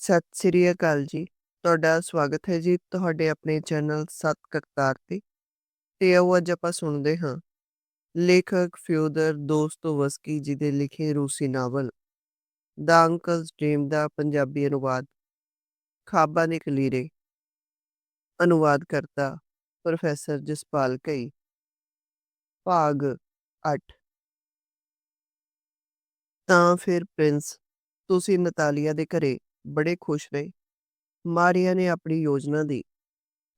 ਸਤਿ ਸ੍ਰੀ ਅਕਾਲ ਜੀ। ਤੁਹਾਡਾ ਸਵਾਗਤ ਹੈ ਜੀ ਤੁਹਾਡੇ ਆਪਣੇ ਚੈਨਲ ਸਤ ਕਰਤਾਰ ਤੇ। ਤੇ ਆਓ ਅੱਜ ਆਪਾਂ ਸੁਣਦੇ ਹਾਂ ਲੇਖਕ ਫਿਓਦਰ ਦੋਸਤੋਵਸਕੀ ਜੀ ਦੇ ਲਿਖੇ ਰੂਸੀ ਨਾਵਲ, ਦਾ ਅੰਕਲਸ ਡ੍ਰੀਮ ਦਾ ਪੰਜਾਬੀ ਅਨੁਵਾਦ, ਖਾਬਾ ਦੇ ਕਲੀਰੇ ਅਨੁਵਾਦ ਕਰਤਾ ਪ੍ਰੋਫੈਸਰ ਜਸਪਾਲ ਕਈ ਭਾਗ 8 ਤਾਂ ਫਿਰ ਪ੍ਰਿੰਸ, ਤੁਸੀਂ ਨਤਾਲੀਆ ਦੇ ਘਰੇ ਬੜੇ ਖੁਸ਼ ਰਹੇ। ਮਾਰੀਆ ਨੇ ਆਪਣੀ ਯੋਜਨਾ ਦੀ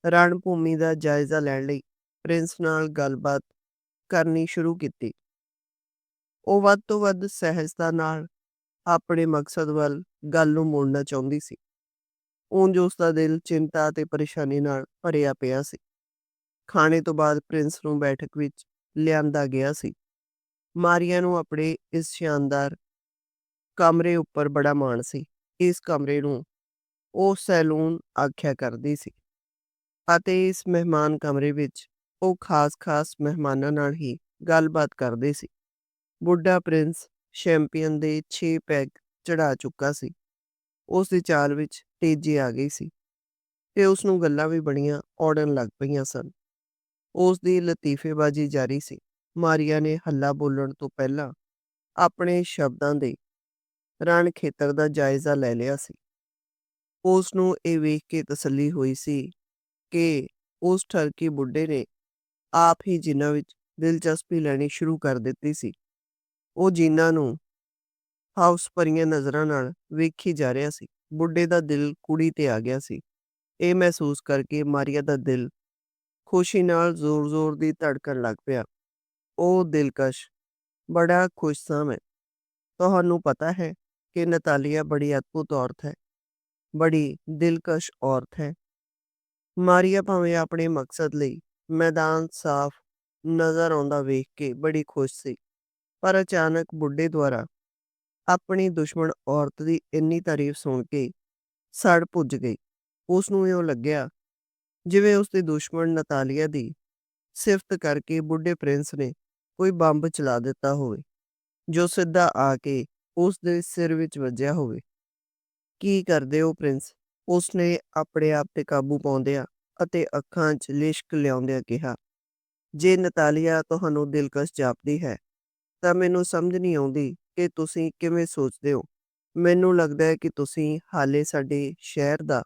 ਰਣ ਭੂਮੀ ਦਾ ਜਾਇਜ਼ਾ ਲੈਣ ਲਈ ਪ੍ਰਿੰਸ ਨਾਲ ਗੱਲਬਾਤ ਕਰਨੀ ਸ਼ੁਰੂ ਕੀਤੀ। ਉਹ ਵੱਧ ਤੋਂ ਵੱਧ ਸਹਿਜਤਾ ਨਾਲ ਆਪਣੇ ਮਕਸਦ ਵੱਲ ਗੱਲ ਨੂੰ ਮੋੜਨਾ ਚਾਹੁੰਦੀ ਸੀ। ਉਂਝ ਉਸ ਦਾ ਦਿਲ ਚਿੰਤਾ ਤੇ ਪਰੇਸ਼ਾਨੀ ਨਾਲ ਭਰਿਆ ਪਿਆ ਸੀ। ਖਾਣੇ ਤੋਂ ਬਾਅਦ ਪ੍ਰਿੰਸ ਨੂੰ ਬੈਠਕ ਵਿੱਚ ਲਿਆਂਦਾ ਗਿਆ ਸੀ। ਮਾਰੀਆ ਨੂੰ ਆਪਣੇ ਇਸ ਸ਼ਾਨਦਾਰ ਕਮਰੇ ਉੱਪਰ ਬੜਾ ਮਾਣ ਸੀ। ਇਸ ਕਮਰੇ ਨੂੰ ਉਹ ਸੈਲੂਨ ਆਖਿਆ ਕਰਦੀ ਸੀ ਅਤੇ ਇਸ ਮਹਿਮਾਨ ਕਮਰੇ ਵਿੱਚ ਉਹ ਖਾਸ-ਖਾਸ ਮਹਿਮਾਨਾਂ ਨਾਲ ਹੀ ਗੱਲਬਾਤ ਕਰਦੇ ਸੀ। ਬੁੱਢਾ ਪ੍ਰਿੰਸ ਚੈਂਪੀਅਨ ਦੇ 6 ਪੈਗ ਚੜਾ ਚੁੱਕਾ ਸੀ। ਉਸ ਦੀ ਚਾਲ ਵਿੱਚ ਤੇਜ਼ੀ ਆ ਗਈ ਸੀ ਤੇ ਉਸ ਨੂੰ ਗੱਲਾਂ ਵੀ ਬੜੀਆਂ ਔੜਨ ਲੱਗ ਪਈਆਂ ਸਨ। ਉਸ ਦੀ ਲਤੀਫੇਬਾਜ਼ੀ ਜਾਰੀ ਸੀ। ਮਾਰੀਆ ਨੇ ਹੱਲਾ ਬੋਲਣ ਤੋਂ ਪਹਿਲਾਂ ਆਪਣੇ ਸ਼ਬਦਾਂ ਦੇ ਰਣ ਖੇਤਰ ਦਾ ਜਾਇਜ਼ਾ ਲੈ ਲਿਆ ਸੀ। ਉਸ ਨੂੰ ਇਹ ਵੇਖ ਕੇ ਤਸੱਲੀ ਹੋਈ ਸੀ ਕਿ ਉਸ ਠਰਕੀ ਬੁੱਢੇ ਨੇ ਆਪ ਹੀ ਜਿਨ੍ਹਾਂ ਵਿੱਚ ਦਿਲਚਸਪੀ ਲੈਣੀ ਸ਼ੁਰੂ ਕਰ ਦਿੱਤੀ ਸੀ। ਉਹ ਜਿਨ੍ਹਾਂ ਨੂੰ ਹਾਊਸ ਭਰੀਆਂ ਨਜ਼ਰਾਂ ਨਾਲ ਵੇਖੀ ਜਾ ਰਿਹਾ ਸੀ। ਬੁੱਢੇ ਦਾ ਦਿਲ ਕੁੜੀ ਤੇ ਆ ਗਿਆ ਸੀ। ਇਹ ਮਹਿਸੂਸ ਕਰਕੇ ਮਾਰੀਆ ਦਾ ਦਿਲ ਖੁਸ਼ੀ ਨਾਲ ਜ਼ੋਰ-ਜ਼ੋਰ ਦੀ ਧੜਕਣ ਲੱਗ ਪਿਆ। ਉਹ ਦਿਲਕਸ਼, ਬੜਾ ਖੁਸ਼ ਸਾਂ ਮੈਂ ਤੁਹਾਨੂੰ ਪਤਾ ਹੈ ਕਿ ਨਤਾਲੀਆ ਬੜੀ ਅਦਭੁਤ ਔਰਤ ਹੈ ਬੜੀ ਦਿਲਕਸ਼ ਔਰਤ ਹੈ ਮਾਰੀਆ ਭਾਵੇਂ ਆਪਣੇ ਮਕਸਦ ਲਈ ਮੈਦਾਨ ਸਾਫ਼ ਨਜ਼ਰ ਆਉਂਦਾ ਵੇਖ ਕੇ ਬੜੀ ਖੁਸ਼ ਸੀ ਪਰ ਅਚਾਨਕ ਬੁੱਢੇ ਦੁਆਰਾ ਆਪਣੀ ਦੁਸ਼ਮਣ ਔਰਤ ਦੀ ਇੰਨੀ ਤਾਰੀਫ ਸੁਣ ਕੇ ਸੜ ਪੁੱਜ ਗਈ ਉਸ ਨੂੰ ਇਉਂ ਲੱਗਿਆ ਜਿਵੇਂ ਉਸ ਦੀ ਦੁਸ਼ਮਣ ਨਤਾਲੀਆ ਦੀ ਸਿਫਤ ਕਰਕੇ ਬੁੱਢੇ ਪ੍ਰਿੰਸ ਨੇ ਕੋਈ ਬੰਬ ਚਲਾ ਦਿੱਤਾ ਹੋਵੇ ਜੋ ਸਿੱਧਾ ਆ ਕੇ ਉਸ ਦੇ ਸਿਰ ਵਿੱਚ ਵੱਜਿਆ ਹੋਵੇ। ਕੀ ਕਰਦੇ ਹੋ ਪ੍ਰਿੰਸ? ਉਸਨੇ ਆਪਣੇ ਆਪ ਤੇ ਕਾਬੂ ਪਾਉਂਦਿਆਂ ਅਤੇ ਅੱਖਾਂ 'ਚ ਲਿਸ਼ਕ ਲਿਆਉਂਦਿਆਂ ਕਿਹਾ, ਜੇ ਨਤਾਲੀਆ ਤੁਹਾਨੂੰ ਦਿਲਕਸ਼ ਜਾਪਦੀ ਹੈ, ਤਾਂ ਮੈਨੂੰ ਸਮਝ ਨਹੀਂ ਆਉਂਦੀ ਕਿ ਤੁਸੀਂ ਕਿਵੇਂ ਸੋਚਦੇ ਹੋ। ਮੈਨੂੰ ਲੱਗਦਾ ਹੈ ਕਿ ਤੁਸੀਂ ਹਾਲੇ ਸਾਡੇ ਸ਼ਹਿਰ ਦਾ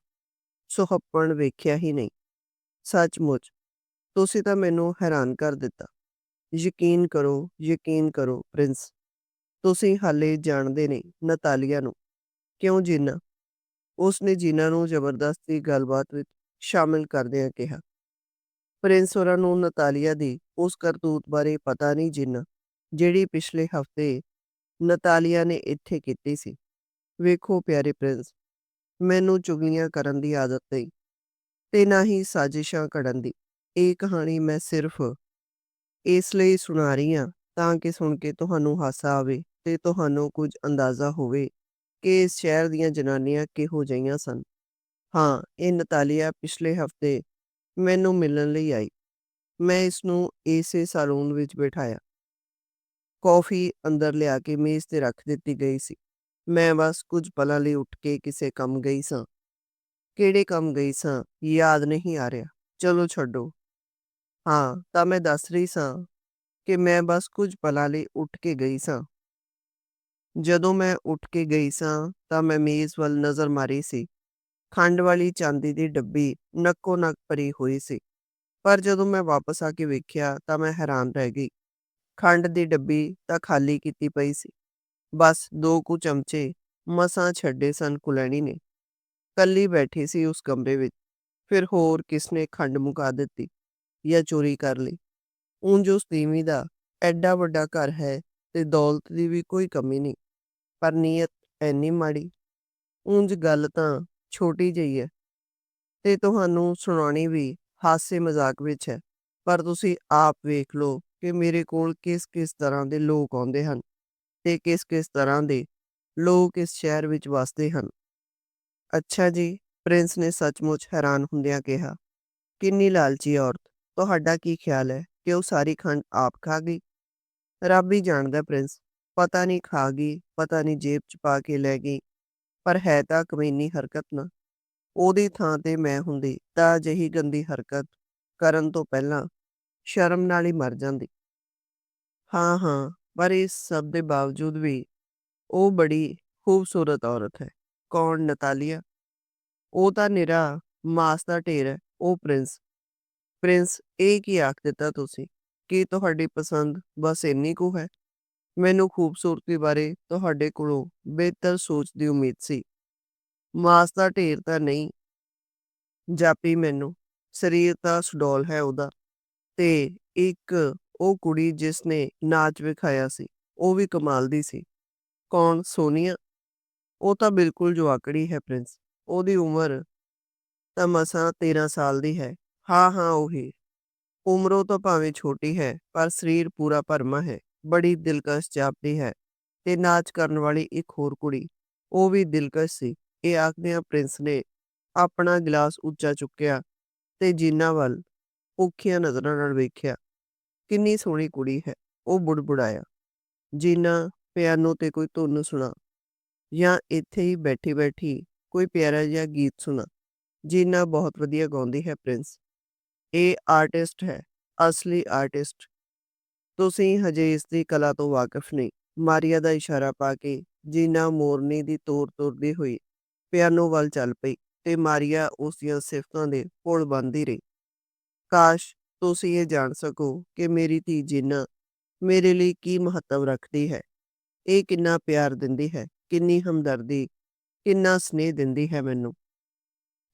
ਸੁਹੱਪਣ ਵੇਖਿਆ ਹੀ ਨਹੀਂ। ਸੱਚਮੁੱਚ, ਤੁਸੀਂ ਤਾਂ ਮੈਨੂੰ ਹੈਰਾਨ ਕਰ ਦਿੱਤਾ। ਯਕੀਨ ਕਰੋ ਯਕੀਨ ਕਰੋ ਪ੍ਰਿੰਸ। ਤੁਸੀਂ ਹਾਲੇ ਜਾਣਦੇ ਨਹੀਂ ਨਤਾਲੀਆ ਨੂੰ। ਕਿਉਂ ਜੀਨਾ? ਉਸਨੇ ਜੀਨਾ ਨੂੰ ਜ਼ਬਰਦਸਤੀ ਗੱਲਬਾਤ ਵਿੱਚ ਸ਼ਾਮਿਲ ਕਰਦਿਆਂ ਕਿਹਾ। ਪ੍ਰਿੰਸ ਹੋਰਾਂ ਨੂੰ ਨਤਾਲੀਆ ਦੀ ਉਸ ਕਰਤੂਤ ਬਾਰੇ ਪਤਾ ਨਹੀਂ ਜਿੰਨਾ, ਜਿਹੜੀ ਪਿਛਲੇ ਹਫ਼ਤੇ ਨਤਾਲੀਆ ਨੇ ਇੱਥੇ ਕੀਤੀ ਸੀ। ਵੇਖੋ ਪਿਆਰੇ ਪ੍ਰਿੰਸ, ਮੈਨੂੰ ਚੁਗਲੀਆਂ ਕਰਨ ਦੀ ਆਦਤ ਨਹੀਂ, ਤੇ ਨਾ ਹੀ ਸਾਜ਼ਿਸ਼ਾਂ ਘੜਨ ਦੀ। ਇਹ ਕਹਾਣੀ ਮੈਂ ਸਿਰਫ ਇਸ ਲਈ ਸੁਣਾ ਰਹੀ ਹਾਂ ਤਾਂ ਕਿ ਸੁਣ ਕੇ ਤੁਹਾਨੂੰ ਹਾਸਾ ਆਵੇ। ਤੇ ਤੁਹਾਨੂੰ ਕੁਝ ਅੰਦਾਜ਼ਾ ਹੋਵੇ ਕਿ ਇਸ ਸ਼ਹਿਰ ਦੀਆਂ ਜਨਾਨੀਆਂ ਕਿਹੋ ਜਿਹੀਆਂ ਸਨ। ਹਾਂ, ਇਹ ਨਤਾਲੀਆ ਪਿਛਲੇ ਹਫ਼ਤੇ ਮੈਨੂੰ ਮਿਲਣ ਲਈ ਆਈ। ਮੈਂ ਇਸ ਨੂੰ ਇਸੇ ਸਲੂਨ ਵਿੱਚ ਬਿਠਾਇਆ। ਕੌਫੀ ਅੰਦਰ ਲਿਆ ਕੇ ਮੇਜ਼ ਤੇ ਰੱਖ ਦਿੱਤੀ ਗਈ ਸੀ। ਮੈਂ ਬਸ ਕੁਝ ਪਲਾਂ ਲਈ ਉੱਠ ਕੇ ਕਿਸੇ ਕੰਮ ਗਈ ਸਾਂ। ਕਿਹੜੇ ਕੰਮ ਗਈ ਸਾਂ, ਯਾਦ ਨਹੀਂ ਆ ਰਿਹਾ। ਚਲੋ ਛੱਡੋ। ਹਾਂ, ਤਾਂ ਮੈਂ ਦੱਸ ਰਹੀ ਸਾਂ ਕਿ ਮੈਂ ਬਸ ਕੁਝ ਪਲਾਂ ਲਈ ਉੱਠ ਕੇ ਗਈ ਸਾਂ। ਜਦੋਂ ਮੈਂ ਉੱਠ ਕੇ ਗਈ ਸਾਂ, ਤਾਂ ਮੈਂ ਮੇਜ਼ ਵੱਲ ਨਜ਼ਰ ਮਾਰੀ ਸੀ। ਖੰਡ ਵਾਲੀ ਚਾਂਦੀ ਦੀ ਡੱਬੀ ਨੱਕੋ ਨੱਕ ਭਰੀ ਹੋਈ ਸੀ। ਪਰ ਜਦੋਂ ਮੈਂ ਵਾਪਸ ਆ ਕੇ ਵੇਖਿਆ, ਤਾਂ ਮੈਂ ਹੈਰਾਨ ਰਹਿ ਗਈ। ਖੰਡ ਦੀ ਡੱਬੀ ਤਾਂ ਖਾਲੀ ਕੀਤੀ ਪਈ ਸੀ। ਬਸ ਦੋ ਕੁ ਚਮਚੇ ਮਸਾਂ ਛੱਡੇ ਸਨ ਕੁਲੈਣੀ ਨੇ। ਕੱਲੀ ਬੈਠੀ ਸੀ ਉਸ ਕਮਰੇ ਵਿੱਚ। ਫਿਰ ਹੋਰ ਕਿਸਨੇ ਖੰਡ ਮੁਕਾ ਦਿੱਤੀ ਜਾਂ ਚੋਰੀ ਕਰ ਲਈ? ਉਂਝ ਉਸ ਤੀਵੀਂ ਦਾ ਐਡਾ ਵੱਡਾ ਘਰ ਹੈ ਤੇ ਦੌਲਤ ਦੀ ਵੀ ਕੋਈ ਕਮੀ ਨਹੀਂ। ਪਰ ਨੀਅਤ ਐਨੀ ਮਾੜੀ, ਉਂਝ ਗੱਲ ਤਾਂ ਛੋਟੀ ਜਿਹੀ ਹੈ ਤੇ ਤੁਹਾਨੂੰ ਸੁਣਾਉਣੀ ਵੀ ਹਾਸੇ ਮਜ਼ਾਕ ਵਿੱਚ ਹੈ। ਪਰ ਤੁਸੀਂ ਆਪ ਵੇਖ ਲਓ ਕਿ ਮੇਰੇ ਕੋਲ ਕਿਸ-ਕਿਸ ਤਰ੍ਹਾਂ ਦੇ ਲੋਕ ਆਉਂਦੇ ਹਨ ਤੇ ਕਿਸ-ਕਿਸ ਤਰ੍ਹਾਂ ਦੇ ਲੋਕ ਇਸ ਸ਼ਹਿਰ ਵਿੱਚ ਵਸਦੇ ਹਨ। ਅੱਛਾ ਜੀ, ਪ੍ਰਿੰਸ ਨੇ ਸੱਚਮੁੱਚ ਹੈਰਾਨ ਹੁੰਦਿਆਂ ਕਿਹਾ, ਕਿੰਨੀ ਲਾਲਚੀ ਔਰਤ, ਤੁਹਾਡਾ ਕੀ ਖਿਆਲ ਹੈ ਕਿ ਉਹ ਸਾਰੀ ਖੰਡ ਆਪ ਖਾ ਗਈ? ਰੱਬ ਹੀ ਜਾਣਦਾ ਪ੍ਰਿੰਸ ਪਤਾ ਨਹੀਂ ਖਾ ਗਈ ਪਤਾ ਨਹੀਂ ਜੇਬ 'ਚ ਪਾ ਕੇ ਲੈ ਗਈ ਪਰ ਹੈ ਤਾਂ ਕਮੀਨੀ ਹਰਕਤ ਨਾ। ਉਹਦੀ ਥਾਂ ਤੇ ਮੈਂ ਹੁੰਦੀ ਤਾਂ ਅਜਿਹੀ ਗੰਦੀ ਹਰਕਤ ਕਰਨ ਤੋਂ ਪਹਿਲਾਂ ਸ਼ਰਮ ਨਾਲ ਹੀ ਮਰ ਜਾਂਦੀ। ਹਾਂ, ਹਾਂ, ਪਰ ਇਸ ਸਭ ਦੇ ਬਾਵਜੂਦ ਵੀ ਉਹ ਬੜੀ ਖੂਬਸੂਰਤ ਔਰਤ ਹੈ। ਕੌਣ ਨਤਾਲੀਆ? ਉਹ ਤਾਂ ਨਿਰਾ ਮਾਸ ਦਾ ਢੇਰ ਹੈ। ਉਹ ਪ੍ਰਿੰਸ। ਪ੍ਰਿੰਸ ਇਹ ਕੀ ਆਖ ਦਿੱਤਾ ਤੁਸੀਂ? ਕੀ ਤੁਹਾਡੀ ਪਸੰਦ ਬਸ ਇੰਨੀ ਕੁ ਹੈ? ਮੈਨੂੰ ਖੂਬਸੂਰਤੀ ਬਾਰੇ ਤੁਹਾਡੇ ਕੋਲੋਂ ਬਿਹਤਰ ਸੋਚ ਦੀ ਉਮੀਦ ਸੀ। ਮਾਸ ਦਾ ਢੇਰ ਤਾਂ ਨਹੀਂ ਜਾਪੀ ਮੈਨੂੰ। ਸਰੀਰ ਤਾਂ ਸੁਡੌਲ ਹੈ ਉਹਦਾ। ਤੇ ਇੱਕ ਉਹ ਕੁੜੀ ਜਿਸ ਨੇ ਨਾਚ ਵਿਖਾਇਆ ਸੀ, ਉਹ ਵੀ ਕਮਾਲ ਦੀ ਸੀ। ਕੌਣ ਸੋਨੀਆ? ਉਹ ਤਾਂ ਬਿਲਕੁਲ ਜਵਾਕੜੀ ਹੈ ਪ੍ਰਿੰਸ। ਉਹਦੀ ਉਮਰ ਤਾਂ ਮਸਾਂ 13 ਸਾਲ ਦੀ ਹੈ। ਹਾਂ, ਹਾਂ ਉਹੀ। ਉਮਰੋਂ ਤਾਂ ਭਾਵੇਂ ਛੋਟੀ ਹੈ, ਪਰ ਸਰੀਰ ਪੂਰਾ ਭਰਮਾ ਹੈ। ਬੜੀ ਦਿਲਕਸ਼ ਜਾਪਦੀ ਹੈ। ਤੇ ਨਾਚ ਕਰਨ ਵਾਲੀ ਇੱਕ ਹੋਰ ਕੁੜੀ, ਉਹ ਵੀ ਦਿਲਕਸ਼ ਸੀ। ਇਹ ਆਖਦਿਆਂ ਪ੍ਰਿੰਸ ਨੇ ਆਪਣਾ ਗਿਲਾਸ ਉੱਚਾ ਚੁੱਕਿਆ ਤੇ ਜੀਨਾ ਵੱਲ ਔਖੀਆਂ ਨਜ਼ਰਾਂ ਨਾਲ ਵੇਖਿਆ। ਕਿੰਨੀ ਸੋਹਣੀ ਕੁੜੀ ਹੈ, ਉਹ ਬੁੜਬੁੜਾਇਆ। ਜੀਨਾ ਪਿਆਨੋ ਤੇ ਕੋਈ ਧੁਨ ਸੁਣਾ। ਜਾਂ ਇੱਥੇ ਹੀ ਬੈਠੀ-ਬੈਠੀ ਕੋਈ ਪਿਆਰਾ ਜਿਹਾ ਗੀਤ ਸੁਣਾ। ਜੀਨਾ ਬਹੁਤ ਵਧੀਆ ਗਾਉਂਦੀ ਹੈ ਪ੍ਰਿੰਸ। ਇਹ ਆਰਟਿਸਟ ਹੈ, ਅਸਲੀ ਆਰਟਿਸਟ। ਤੁਸੀਂ ਹਜੇ ਇਸ ਦੀ ਕਲਾ ਤੋਂ ਵਾਕਿਫ ਨਹੀਂ। ਮਾਰੀਆ ਦਾ ਇਸ਼ਾਰਾ ਪਾ ਕੇ ਜੀਨਾ ਮੋਰਨੀ ਦੀ ਤੋਰ ਤੁਰਦੀ ਹੋਈ ਪਿਆਨੋ ਵੱਲ ਚੱਲ ਪਈ ਤੇ ਮਾਰੀਆ ਉਸ ਦੀਆਂ ਸਿਫਤਾਂ ਦੇ ਪੁਲ ਬੰਨ੍ਹਦੀ ਰਹੀ। ਕਾਸ਼ ਤੁਸੀਂ ਇਹ ਜਾਣ ਸਕੋ ਕਿ ਮੇਰੀ ਧੀ ਜੀਨਾ ਮੇਰੇ ਲਈ ਕੀ ਮਹੱਤਵ ਰੱਖਦੀ ਹੈ। ਇਹ ਕਿੰਨਾ ਪਿਆਰ ਦਿੰਦੀ ਹੈ, ਕਿੰਨੀ ਹਮਦਰਦੀ, ਕਿੰਨਾ ਸਨੇਹ ਦਿੰਦੀ ਹੈ ਮੈਨੂੰ।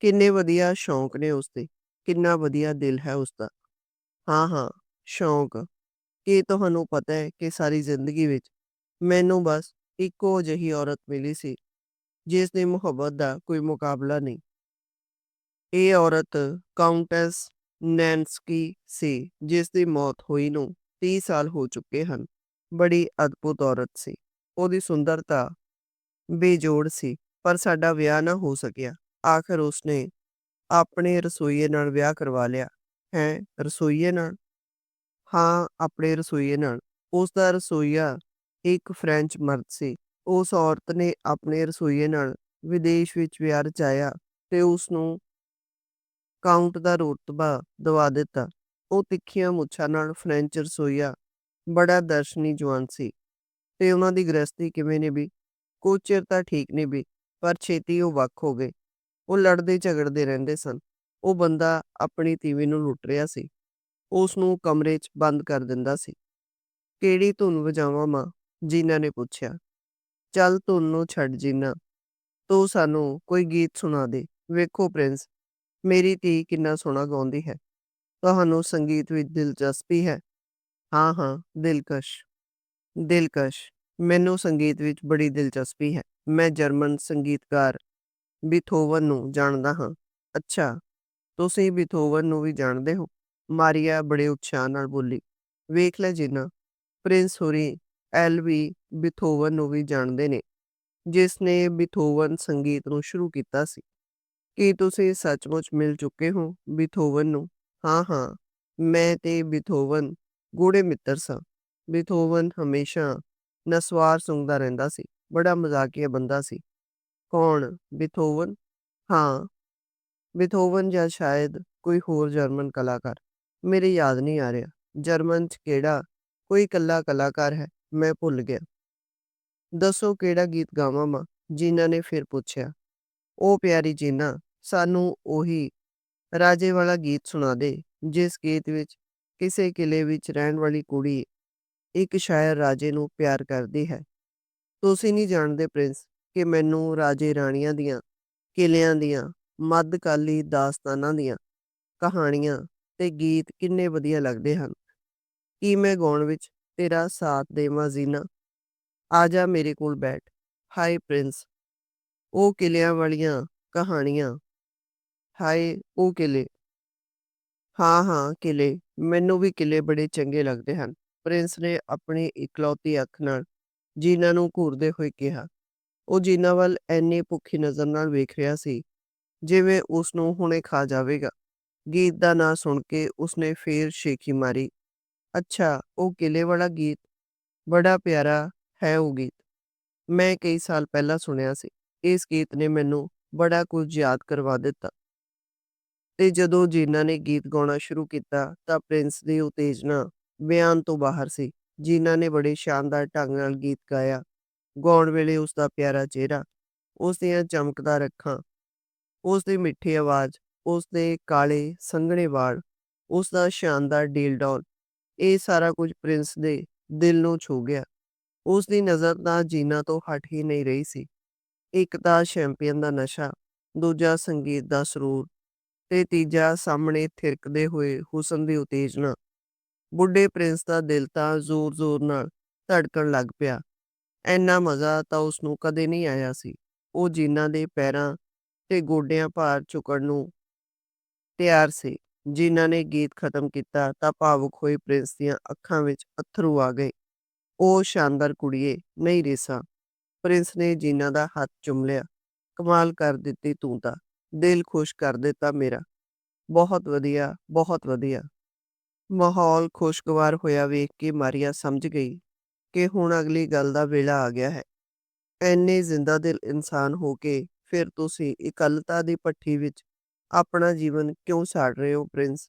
ਕਿੰਨੇ ਵਧੀਆ ਸ਼ੌਂਕ ਨੇ ਉਸਦੇ, ਕਿੰਨਾ ਵਧੀਆ ਦਿਲ ਹੈ ਉਸਦਾ। ਹਾਂ, ਹਾਂ, ਸ਼ੌਂਕ। ਕੀ ਤੁਹਾਨੂੰ ਪਤਾ ਹੈ ਕਿ ਸਾਰੀ ਜ਼ਿੰਦਗੀ ਵਿੱਚ ਮੈਨੂੰ ਬਸ ਇੱਕੋ ਅਜਿਹੀ ਔਰਤ ਮਿਲੀ ਸੀ, ਜਿਸ ਦੀ ਮੁਹੱਬਤ ਦਾ ਕੋਈ ਮੁਕਾਬਲਾ ਨਹੀਂ। ਇਹ ਔਰਤ ਕਾਉਂਟੈਸ ਨੈਂਸਕੀ ਸੀ, ਜਿਸ ਦੀ ਮੌਤ ਹੋਈ ਨੂੰ 30 ਸਾਲ ਹੋ ਚੁੱਕੇ ਹਨ। ਬੜੀ ਅਦਭੁਤ ਔਰਤ ਸੀ। ਉਹਦੀ ਸੁੰਦਰਤਾ ਬੇਜੋੜ ਸੀ, ਪਰ ਸਾਡਾ ਵਿਆਹ ਨਾ ਹੋ ਸਕਿਆ। ਆਖਰ ਉਸਨੇ ਆਪਣੇ ਰਸੋਈਏ ਨਾਲ ਵਿਆਹ ਕਰਵਾ ਲਿਆ। ਹੈਂ, ਰਸੋਈਏ ਨਾਲ? ਹਾਂ, ਆਪਣੇ ਰਸੋਈਏ ਨਾਲ। ਉਸਦਾ ਰਸੋਈਆ ਇੱਕ ਫਰੈਂਚ ਮਰਦ ਸੀ। ਉਸ ਔਰਤ ਨੇ ਆਪਣੇ ਰਸੋਈਏ ਨਾਲ ਵਿਦੇਸ਼ ਵਿੱਚ ਵਿਆਹ ਰਚਾਇਆ ਤੇ ਉਸਨੂੰ ਕਾਉਂਟ ਦਾ ਰੁਤਬਾ ਦਵਾ ਦਿੱਤਾ। ਉਹ ਤਿੱਖੀਆਂ ਮੁੱਛਾਂ ਨਾਲ ਫਰੈਂਚ ਰਸੋਈਆ ਬੜਾ ਦਰਸ਼ਨੀ ਜਵਾਨ ਸੀ। ਤੇ ਉਹਨਾਂ ਦੀ ਗ੍ਰਸਤੀ ਕਿਵੇਂ ਨੇ ਵੀ ਕੁਝ ਚਿਰ ਤਾਂ ਠੀਕ ਨਿਭੀ, ਪਰ ਛੇਤੀ ਉਹ ਵੱਖ ਹੋ ਗਏ। ਉਹ ਲੜਦੇ ਝਗੜਦੇ ਰਹਿੰਦੇ ਸਨ। ਉਹ ਬੰਦਾ ਆਪਣੀ ਤੀਵੀ ਨੂੰ ਲੁੱਟ ਰਿਹਾ ਸੀ। ਉਸ ਨੂੰ ਕਮਰੇ 'ਚ ਬੰਦ ਕਰ ਦਿੰਦਾ ਸੀ। ਕਿਹੜੀ ਧੁਨ ਵਜਾਵਾਂ ਮਾਂ? ਜੀਨਾ ਨੇ ਪੁੱਛਿਆ। ਚੱਲ ਧੁਨ ਨੂੰ ਛੱਡ ਜੀਨਾ, ਤੂੰ ਸਾਨੂੰ ਕੋਈ ਗੀਤ ਸੁਣਾ ਦੇ। ਵੇਖੋ ਪ੍ਰਿੰਸ, ਮੇਰੀ ਧੀ ਕਿੰਨਾ ਸੋਹਣਾ ਗਾਉਂਦੀ ਹੈ। ਤੁਹਾਨੂੰ ਸੰਗੀਤ ਵਿੱਚ ਦਿਲਚਸਪੀ ਹੈ? ਹਾਂ, ਹਾਂ, ਦਿਲਕਸ਼। ਦਿਲਕਸ਼। ਮੈਨੂੰ ਸੰਗੀਤ ਵਿੱਚ ਬੜੀ ਦਿਲਚਸਪੀ ਹੈ। ਮੈਂ ਜਰਮਨ ਸੰਗੀਤਕਾਰ ਬੀਥੋਵਨ ਨੂੰ ਜਾਣਦਾ ਹਾਂ। ਅੱਛਾ, ਤੁਸੀਂ ਬੀਥੋਵਨ ਨੂੰ ਵੀ ਜਾਣਦੇ ਹੋ? ਮਾਰੀਆ ਬੜੇ ਉਤਸ਼ਾਹ ਨਾਲ ਬੋਲੀ। ਵੇਖ ਲੈ ਜਿੰਨਾ ਪ੍ਰਿੰਸ ਹੋਰੀਂ ਐਲਵੀ ਬਿਥੋਵਨ ਨੂੰ ਵੀ ਜਾਣਦੇ ਨੇ, ਜਿਸ ਨੇ ਬੀਥੋਵਨ ਸੰਗੀਤ ਨੂੰ ਸ਼ੁਰੂ ਕੀਤਾ ਸੀ। ਕੀ ਤੁਸੀਂ ਸੱਚਮੁੱਚ ਮਿਲ ਚੁੱਕੇ ਹੋ ਬਿਥੋਵਨ ਨੂੰ? ਹਾਂ, ਹਾਂ, ਮੈਂ ਤੇ ਬਿਥੋਵਨ ਗੂੜੇ ਮਿੱਤਰ ਸਾਂ। ਬਿਥੋਵਨ ਹਮੇਸ਼ਾ ਨਸਵਾਰ ਸੁੰਗਦਾ ਰਹਿੰਦਾ ਸੀ। ਬੜਾ ਮਜ਼ਾਕੀਆ ਬੰਦਾ ਸੀ। ਕੌਣ, ਬਿਥੋਵਨ ਹਾਂ, ਬਿਥੋਵਨ ਜਾਂ ਸ਼ਾਇਦ ਕੋਈ ਹੋਰ ਜਰਮਨ ਕਲਾਕਾਰ। ਮੇਰੇ ਯਾਦ ਨਹੀਂ ਆ ਰਿਹਾ। ਜਰਮਨ 'ਚ ਕਿਹੜਾ ਕੋਈ ਇਕੱਲਾ ਕਲਾਕਾਰ ਹੈ, ਮੈਂ ਭੁੱਲ ਗਿਆ। ਦੱਸੋ ਕਿਹੜਾ ਗੀਤ ਗਾਵਾਂ ਮਾਂ? ਜੀਨਾ ਨੇ ਫਿਰ ਪੁੱਛਿਆ। ਉਹ ਪਿਆਰੀ ਜੀਨਾ, ਸਾਨੂੰ ਉਹੀ ਰਾਜੇ ਵਾਲਾ ਗੀਤ ਸੁਣਾ ਦੇ, ਜਿਸ ਗੀਤ ਵਿੱਚ ਕਿਸੇ ਕਿਲੇ ਵਿੱਚ ਰਹਿਣ ਵਾਲੀ ਕੁੜੀ ਇੱਕ ਸ਼ਾਇਰ ਰਾਜੇ ਨੂੰ ਪਿਆਰ ਕਰਦੀ ਹੈ। ਤੁਸੀਂ ਨਹੀਂ ਜਾਣਦੇ ਪ੍ਰਿੰਸ, ਕਿ ਮੈਨੂੰ ਰਾਜੇ ਰਾਣੀਆਂ ਦੀਆਂ, ਕਿਲਿਆਂ ਦੀਆਂ, ਮੱਧਕਾਲੀ ਦਾਸਤਾਨਾਂ ਦੀਆਂ ਕਹਾਣੀਆਂ ਤੇ ਗੀਤ ਕਿੰਨੇ ਵਧੀਆ ਲੱਗਦੇ ਹਨ। ਕੀ ਮੈਂ ਗਾਉਣ ਵਿੱਚ ਤੇਰਾ ਸਾਥ ਦੇਵਾਂ ਜੀਨਾ? ਆ ਜਾ ਮੇਰੇ ਕੋਲ ਬੈਠ। ਹਾਏ ਪ੍ਰਿੰਸ, ਉਹ ਕਿਲਿਆਂ ਵਾਲੀਆਂ ਕਹਾਣੀਆਂ। ਹਾਏ, ਉਹ ਕਿਲੇ। ਹਾਂ, ਹਾਂ, ਕਿਲੇ। ਮੈਨੂੰ ਵੀ ਕਿਲੇ ਬੜੇ ਚੰਗੇ ਲੱਗਦੇ ਹਨ। ਪ੍ਰਿੰਸ ਨੇ ਆਪਣੀ ਇਕਲੌਤੀ ਅੱਖ ਨਾਲ ਜੀਨਾ ਨੂੰ ਘੂਰਦੇ ਹੋਏ ਕਿਹਾ। ਉਹ ਜੀਨਾ ਵੱਲ ਐਨੀ ਭੁੱਖੀ ਨਜ਼ਰ ਨਾਲ ਵੇਖ ਰਿਹਾ ਸੀ, ਜਿਵੇਂ ਉਸ ਨੂੰ ਹੁਣੇ ਖਾ ਜਾਵੇਗਾ। ਗੀਤ ਦਾ ਨਾਂ ਸੁਣ ਕੇ ਉਸਨੇ ਫੇਰ ਸ਼ੇਖੀ ਮਾਰੀ। ਅੱਛਾ, ਉਹ ਕਿਲੇ ਵਾਲਾ ਗੀਤ। ਬੜਾ ਪਿਆਰਾ ਹੈ ਉਹ ਗੀਤ। ਮੈਂ ਕਈ ਸਾਲ ਪਹਿਲਾਂ ਸੁਣਿਆ ਸੀ। ਇਸ ਗੀਤ ਨੇ ਮੈਨੂੰ ਬੜਾ ਕੁਝ ਯਾਦ ਕਰਵਾ ਦਿੱਤਾ ਤੇ ਜਦੋਂ ਜੀਨਾ ਨੇ ਗੀਤ ਗਾਉਣਾ ਸ਼ੁਰੂ ਕੀਤਾ ਤਾਂ ਪ੍ਰਿੰਸ ਦੀ ਉਤੇਜਨਾ ਬਿਆਨ ਤੋਂ ਬਾਹਰ ਸੀ ਜੀਨਾ ਨੇ ਬੜੇ ਸ਼ਾਨਦਾਰ ਢੰਗ ਨਾਲ ਗੀਤ ਗਾਇਆ ਗਾਉਣ ਵੇਲੇ ਉਸ ਦਾ ਪਿਆਰਾ ਚਿਹਰਾ ਉਸ ਦੀਆਂ ਚਮਕਦਾਰ ਅੱਖਾਂ ਉਸ ਦੀ ਮਿੱਠੀ ਆਵਾਜ਼ ਉਸ ਦੇ ਕਾਲੇ ਸੰਘਣੇ ਵਾਲ ਉਸ ਦਾ ਸ਼ਾਨਦਾਰ ਡੀਲਡੋਲ ਇਹ ਸਾਰਾ ਕੁਝ ਪ੍ਰਿੰਸ ਦੇ ਦਿਲ ਨੂੰ ਛੂ ਗਿਆ। ਉਸ ਦੀ ਨਜ਼ਰ ਤਾਂ ਜੀਨਾ ਤੋਂ ਹਟ ਹੀ ਨਹੀਂ ਰਹੀ ਸੀ। ਇੱਕ ਤਾਂ ਚੈਂਪੀਅਨ ਦਾ ਨਸ਼ਾ, ਦੂਜਾ ਸੰਗੀਤ ਦਾ ਸਰੂਰ ਤੇ ਤੀਜਾ ਸਾਹਮਣੇ ਥਿਰਕਦੇ ਹੋਏ ਹੁਸਨ ਦੀ ਉਤੇਜਨਾ। ਬੁੱਢੇ ਪ੍ਰਿੰਸ ਦਾ ਦਿਲ ਤਾਂ ਜ਼ੋਰ-ਜ਼ੋਰ ਨਾਲ ਧੜਕਣ ਲੱਗ ਪਿਆ। ਐਨਾ ਮਜ਼ਾ ਤਾਂ ਉਸ ਨੂੰ ਕਦੇ ਨਹੀਂ ਆਇਆ ਸੀ। ਉਹ ਜੀਨਾ ਦੇ ਪੈਰਾਂ ਤੇ ਗੋਡਿਆਂ ਭਾਰ ਚੁੱਕਣ ਨੂੰ ਤਿਆਰ ਸੀ। ਜਿਨ੍ਹਾਂ ਨੇ ਗੀਤ ਖਤਮ ਕੀਤਾ ਤਾਂ ਭਾਵੁਕ ਹੋਈ ਪ੍ਰਿੰਸ ਦੀਆਂ ਅੱਖਾਂ ਵਿੱਚ ਅਥਰੂ ਆ ਗਏ। ਉਹ ਸ਼ਾਨਦਾਰ ਕੁੜੀਏ, ਨਹੀਂ ਰੇਸਾ। ਪ੍ਰਿੰਸ ਨੇ ਜੀਨਾ ਦਾ ਹੱਥ ਚੁੰਮ ਲਿਆ, ਕਮਾਲ ਕਰ ਦਿੱਤੀ ਤੂੰ ਤਾਂ, ਦਿਲ ਖੁਸ਼ ਕਰ ਦਿੱਤਾ ਮੇਰਾ। ਬਹੁਤ ਵਧੀਆ ਬਹੁਤ ਵਧੀਆ। ਮਾਹੌਲ ਖੁਸ਼ਗਵਾਰ ਹੋਇਆ ਵੇਖ ਕੇ ਮਾਰੀਆ ਸਮਝ ਗਈ ਕਿ ਹੁਣ ਅਗਲੀ ਗੱਲ ਦਾ ਵੇਲਾ ਆ ਗਿਆ ਹੈ। ਐਨੇ ਜ਼ਿੰਦਾ ਦਿਲ ਇਨਸਾਨ ਹੋ ਕੇ ਫਿਰ ਤੁਸੀਂ ਇਕੱਲਤਾ ਦੀ ਭੱਠੀ ਵਿੱਚ ਆਪਣਾ ਜੀਵਨ ਕਿਉਂ ਸਾੜ ਰਹੇ ਹੋ ਪ੍ਰਿੰਸ?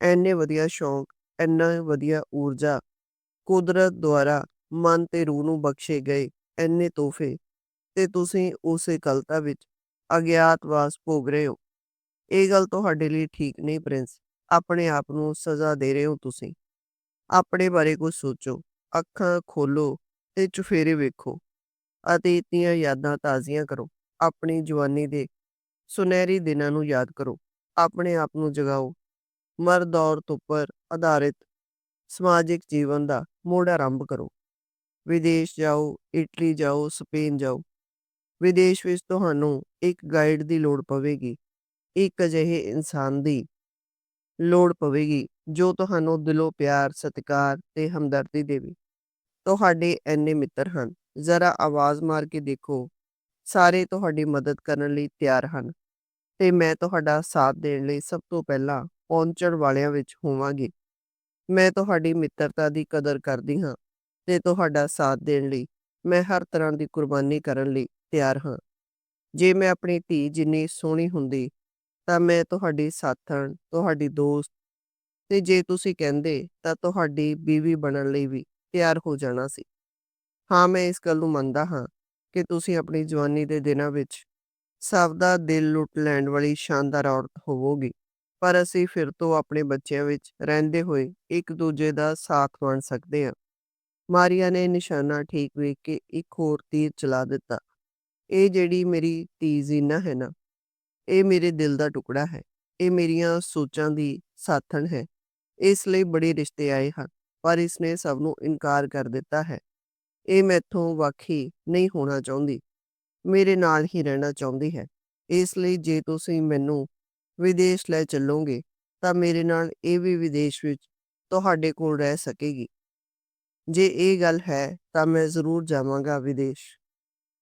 ਐਨੇ ਵਧੀਆ ਸ਼ੌਂਕ, ਐਨਾ ਵਧੀਆ ਊਰਜਾ, ਕੁਦਰਤ ਦੁਆਰਾ ਮਨ ਤੇ ਰੂਹ ਨੂੰ ਬਖਸ਼ੇ ਗਏ ਐਨੇ ਤੋਹਫੇ, ਤੇ ਤੁਸੀਂ ਉਸ ਇਕੱਲਤਾ ਵਿੱਚ ਅਗਿਆਤਵਾਸ ਭੋਗ ਰਹੇ ਹੋ। ਇਹ ਗੱਲ ਤੁਹਾਡੇ ਲਈ ਠੀਕ ਨਹੀਂ ਪ੍ਰਿੰਸ, ਆਪਣੇ ਆਪ ਨੂੰ ਸਜ਼ਾ ਦੇ ਰਹੇ ਹੋ ਤੁਸੀਂ। ਆਪਣੇ ਬਾਰੇ ਕੁਝ ਸੋਚੋ, ਅੱਖਾਂ ਖੋਲੋ ਤੇ ਚੁਫੇਰੇ ਵੇਖੋ ਅਤੇ ਦੀਆਂ ਯਾਦਾਂ ਤਾਜ਼ੀਆਂ ਕਰੋ। ਆਪਣੀ ਜਵਾਨੀ ਦੇ ਸੁਨਹਿਰੀ ਦਿਨਾਂ ਨੂੰ ਯਾਦ ਕਰੋ, ਆਪਣੇ ਆਪ ਨੂੰ ਜਗਾਓ। ਮਰਦ ਔਰਤ ਉੱਪਰ ਆਧਾਰਿਤ ਸਮਾਜਿਕ ਜੀਵਨ ਦਾ ਮੋੜ ਆਰੰਭ ਕਰੋ। ਵਿਦੇਸ਼ ਜਾਓ, ਇਟਲੀ ਜਾਓ, ਸਪੇਨ ਜਾਓ। ਵਿਦੇਸ਼ ਵਿੱਚ ਤੁਹਾਨੂੰ ਇੱਕ ਗਾਈਡ ਦੀ ਲੋੜ ਪਵੇਗੀ। ਇੱਕ ਅਜਿਹੇ ਇਨਸਾਨ ਦੀ ਲੋੜ ਪਵੇਗੀ ਜੋ ਤੁਹਾਨੂੰ ਦਿਲੋਂ ਪਿਆਰ, ਸਤਿਕਾਰ ਤੇ ਹਮਦਰਦੀ ਦੇਵੇ। ਤੁਹਾਡੇ ਐਨੇ ਮਿੱਤਰ ਹਨ। ਜ਼ਰਾ ਆਵਾਜ਼ ਮਾਰ ਕੇ ਦੇਖੋ। ਸਾਰੇ ਤੁਹਾਡੀ ਮਦਦ ਕਰਨ ਲਈ ਤਿਆਰ ਹਨ। ਤੇ ਮੈਂ ਤੁਹਾਡਾ ਸਾਥ ਦੇਣ ਲਈ ਸਭ ਤੋਂ ਪਹਿਲਾਂ ਪਹੁੰਚਣ ਵਾਲਿਆਂ ਵਿੱਚ ਹੋਵਾਂਗੀ। ਮੈਂ ਤੁਹਾਡੀ ਮਿੱਤਰਤਾ ਦੀ ਕਦਰ ਕਰਦੀ ਹਾਂ ਤੇ ਤੁਹਾਡਾ ਸਾਥ ਦੇਣ ਲਈ ਮੈਂ ਹਰ ਤਰ੍ਹਾਂ ਦੀ ਕੁਰਬਾਨੀ ਕਰਨ ਲਈ ਤਿਆਰ ਹਾਂ। ਜੇ ਮੈਂ ਆਪਣੀ ਧੀ ਜਿੰਨੀ ਸੋਹਣੀ ਹੁੰਦੀ, ਤਾਂ ਮੈਂ ਤੁਹਾਡੀ ਸਾਥਣ, ਤੁਹਾਡੀ ਦੋਸਤ ਤੇ ਜੇ ਤੁਸੀਂ ਕਹਿੰਦੇ, ਤਾਂ ਤੁਹਾਡੀ ਬੀਵੀ ਬਣਨ ਲਈ ਵੀ ਤਿਆਰ ਹੋ ਜਾਣਾ ਸੀ। ਹਾਂ, ਮੈਂ ਇਸ ਗੱਲ ਨੂੰ ਮੰਨਦਾ ਹਾਂ ਕਿ ਤੁਸੀਂ ਆਪਣੀ ਜਵਾਨੀ ਦੇ ਦਿਨਾਂ ਵਿੱਚ ਸਭ ਦਾ ਦਿਲ ਲੁੱਟ ਲੈਣ ਵਾਲੀ ਸ਼ਾਨਦਾਰ ਔਰਤ ਹੋਵੋਗੀ। ਪਰ ਅਸੀਂ ਫਿਰ ਤੋਂ ਆਪਣੇ ਬੱਚਿਆਂ ਵਿੱਚ ਰਹਿੰਦੇ ਹੋਏ ਇੱਕ ਦੂਜੇ ਦਾ ਸਾਥ ਬਣ ਸਕਦੇ ਹਾਂ। ਮਾਰੀਆ ਨੇ ਨਿਸ਼ਾਨਾ ਠੀਕ ਵੇਖ ਕੇ ਇੱਕ ਹੋਰ ਤੀਰ ਚਲਾ ਦਿੱਤਾ। ਇਹ ਜਿਹੜੀ ਮੇਰੀ ਧੀ ਜ਼ੀਨਾ ਹੈ ਨਾ, ਇਹ ਮੇਰੇ ਦਿਲ ਦਾ ਟੁਕੜਾ ਹੈ। ਇਹ ਮੇਰੀਆਂ ਸੋਚਾਂ ਦੀ ਸਾਥਣ ਹੈ। ਇਸ ਲਈ ਬੜੇ ਰਿਸ਼ਤੇ ਆਏ ਹਨ, ਪਰ ਇਸਨੇ ਸਭ ਨੂੰ ਇਨਕਾਰ ਕਰ ਦਿੱਤਾ ਹੈ। ਇਹ ਮੈਥੋਂ ਵੱਖੀ ਨਹੀਂ ਹੋਣਾ ਚਾਹੁੰਦੀ। ਮੇਰੇ ਨਾਲ ਹੀ ਰਹਿਣਾ ਚਾਹੁੰਦੀ ਹੈ। ਇਸ ਲਈ ਜੇ ਤੁਸੀਂ ਮੈਨੂੰ ਵਿਦੇਸ਼ ਲੈ ਚੱਲੋਗੇ, ਤਾਂ ਮੇਰੇ ਨਾਲ ਇਹ ਵੀ ਵਿਦੇਸ਼ ਵਿੱਚ ਤੁਹਾਡੇ ਕੋਲ ਰਹਿ ਸਕੇਗੀ। ਜੇ ਇਹ ਗੱਲ ਹੈ, ਤਾਂ ਮੈਂ ਜ਼ਰੂਰ ਜਾਵਾਂਗਾ ਵਿਦੇਸ਼।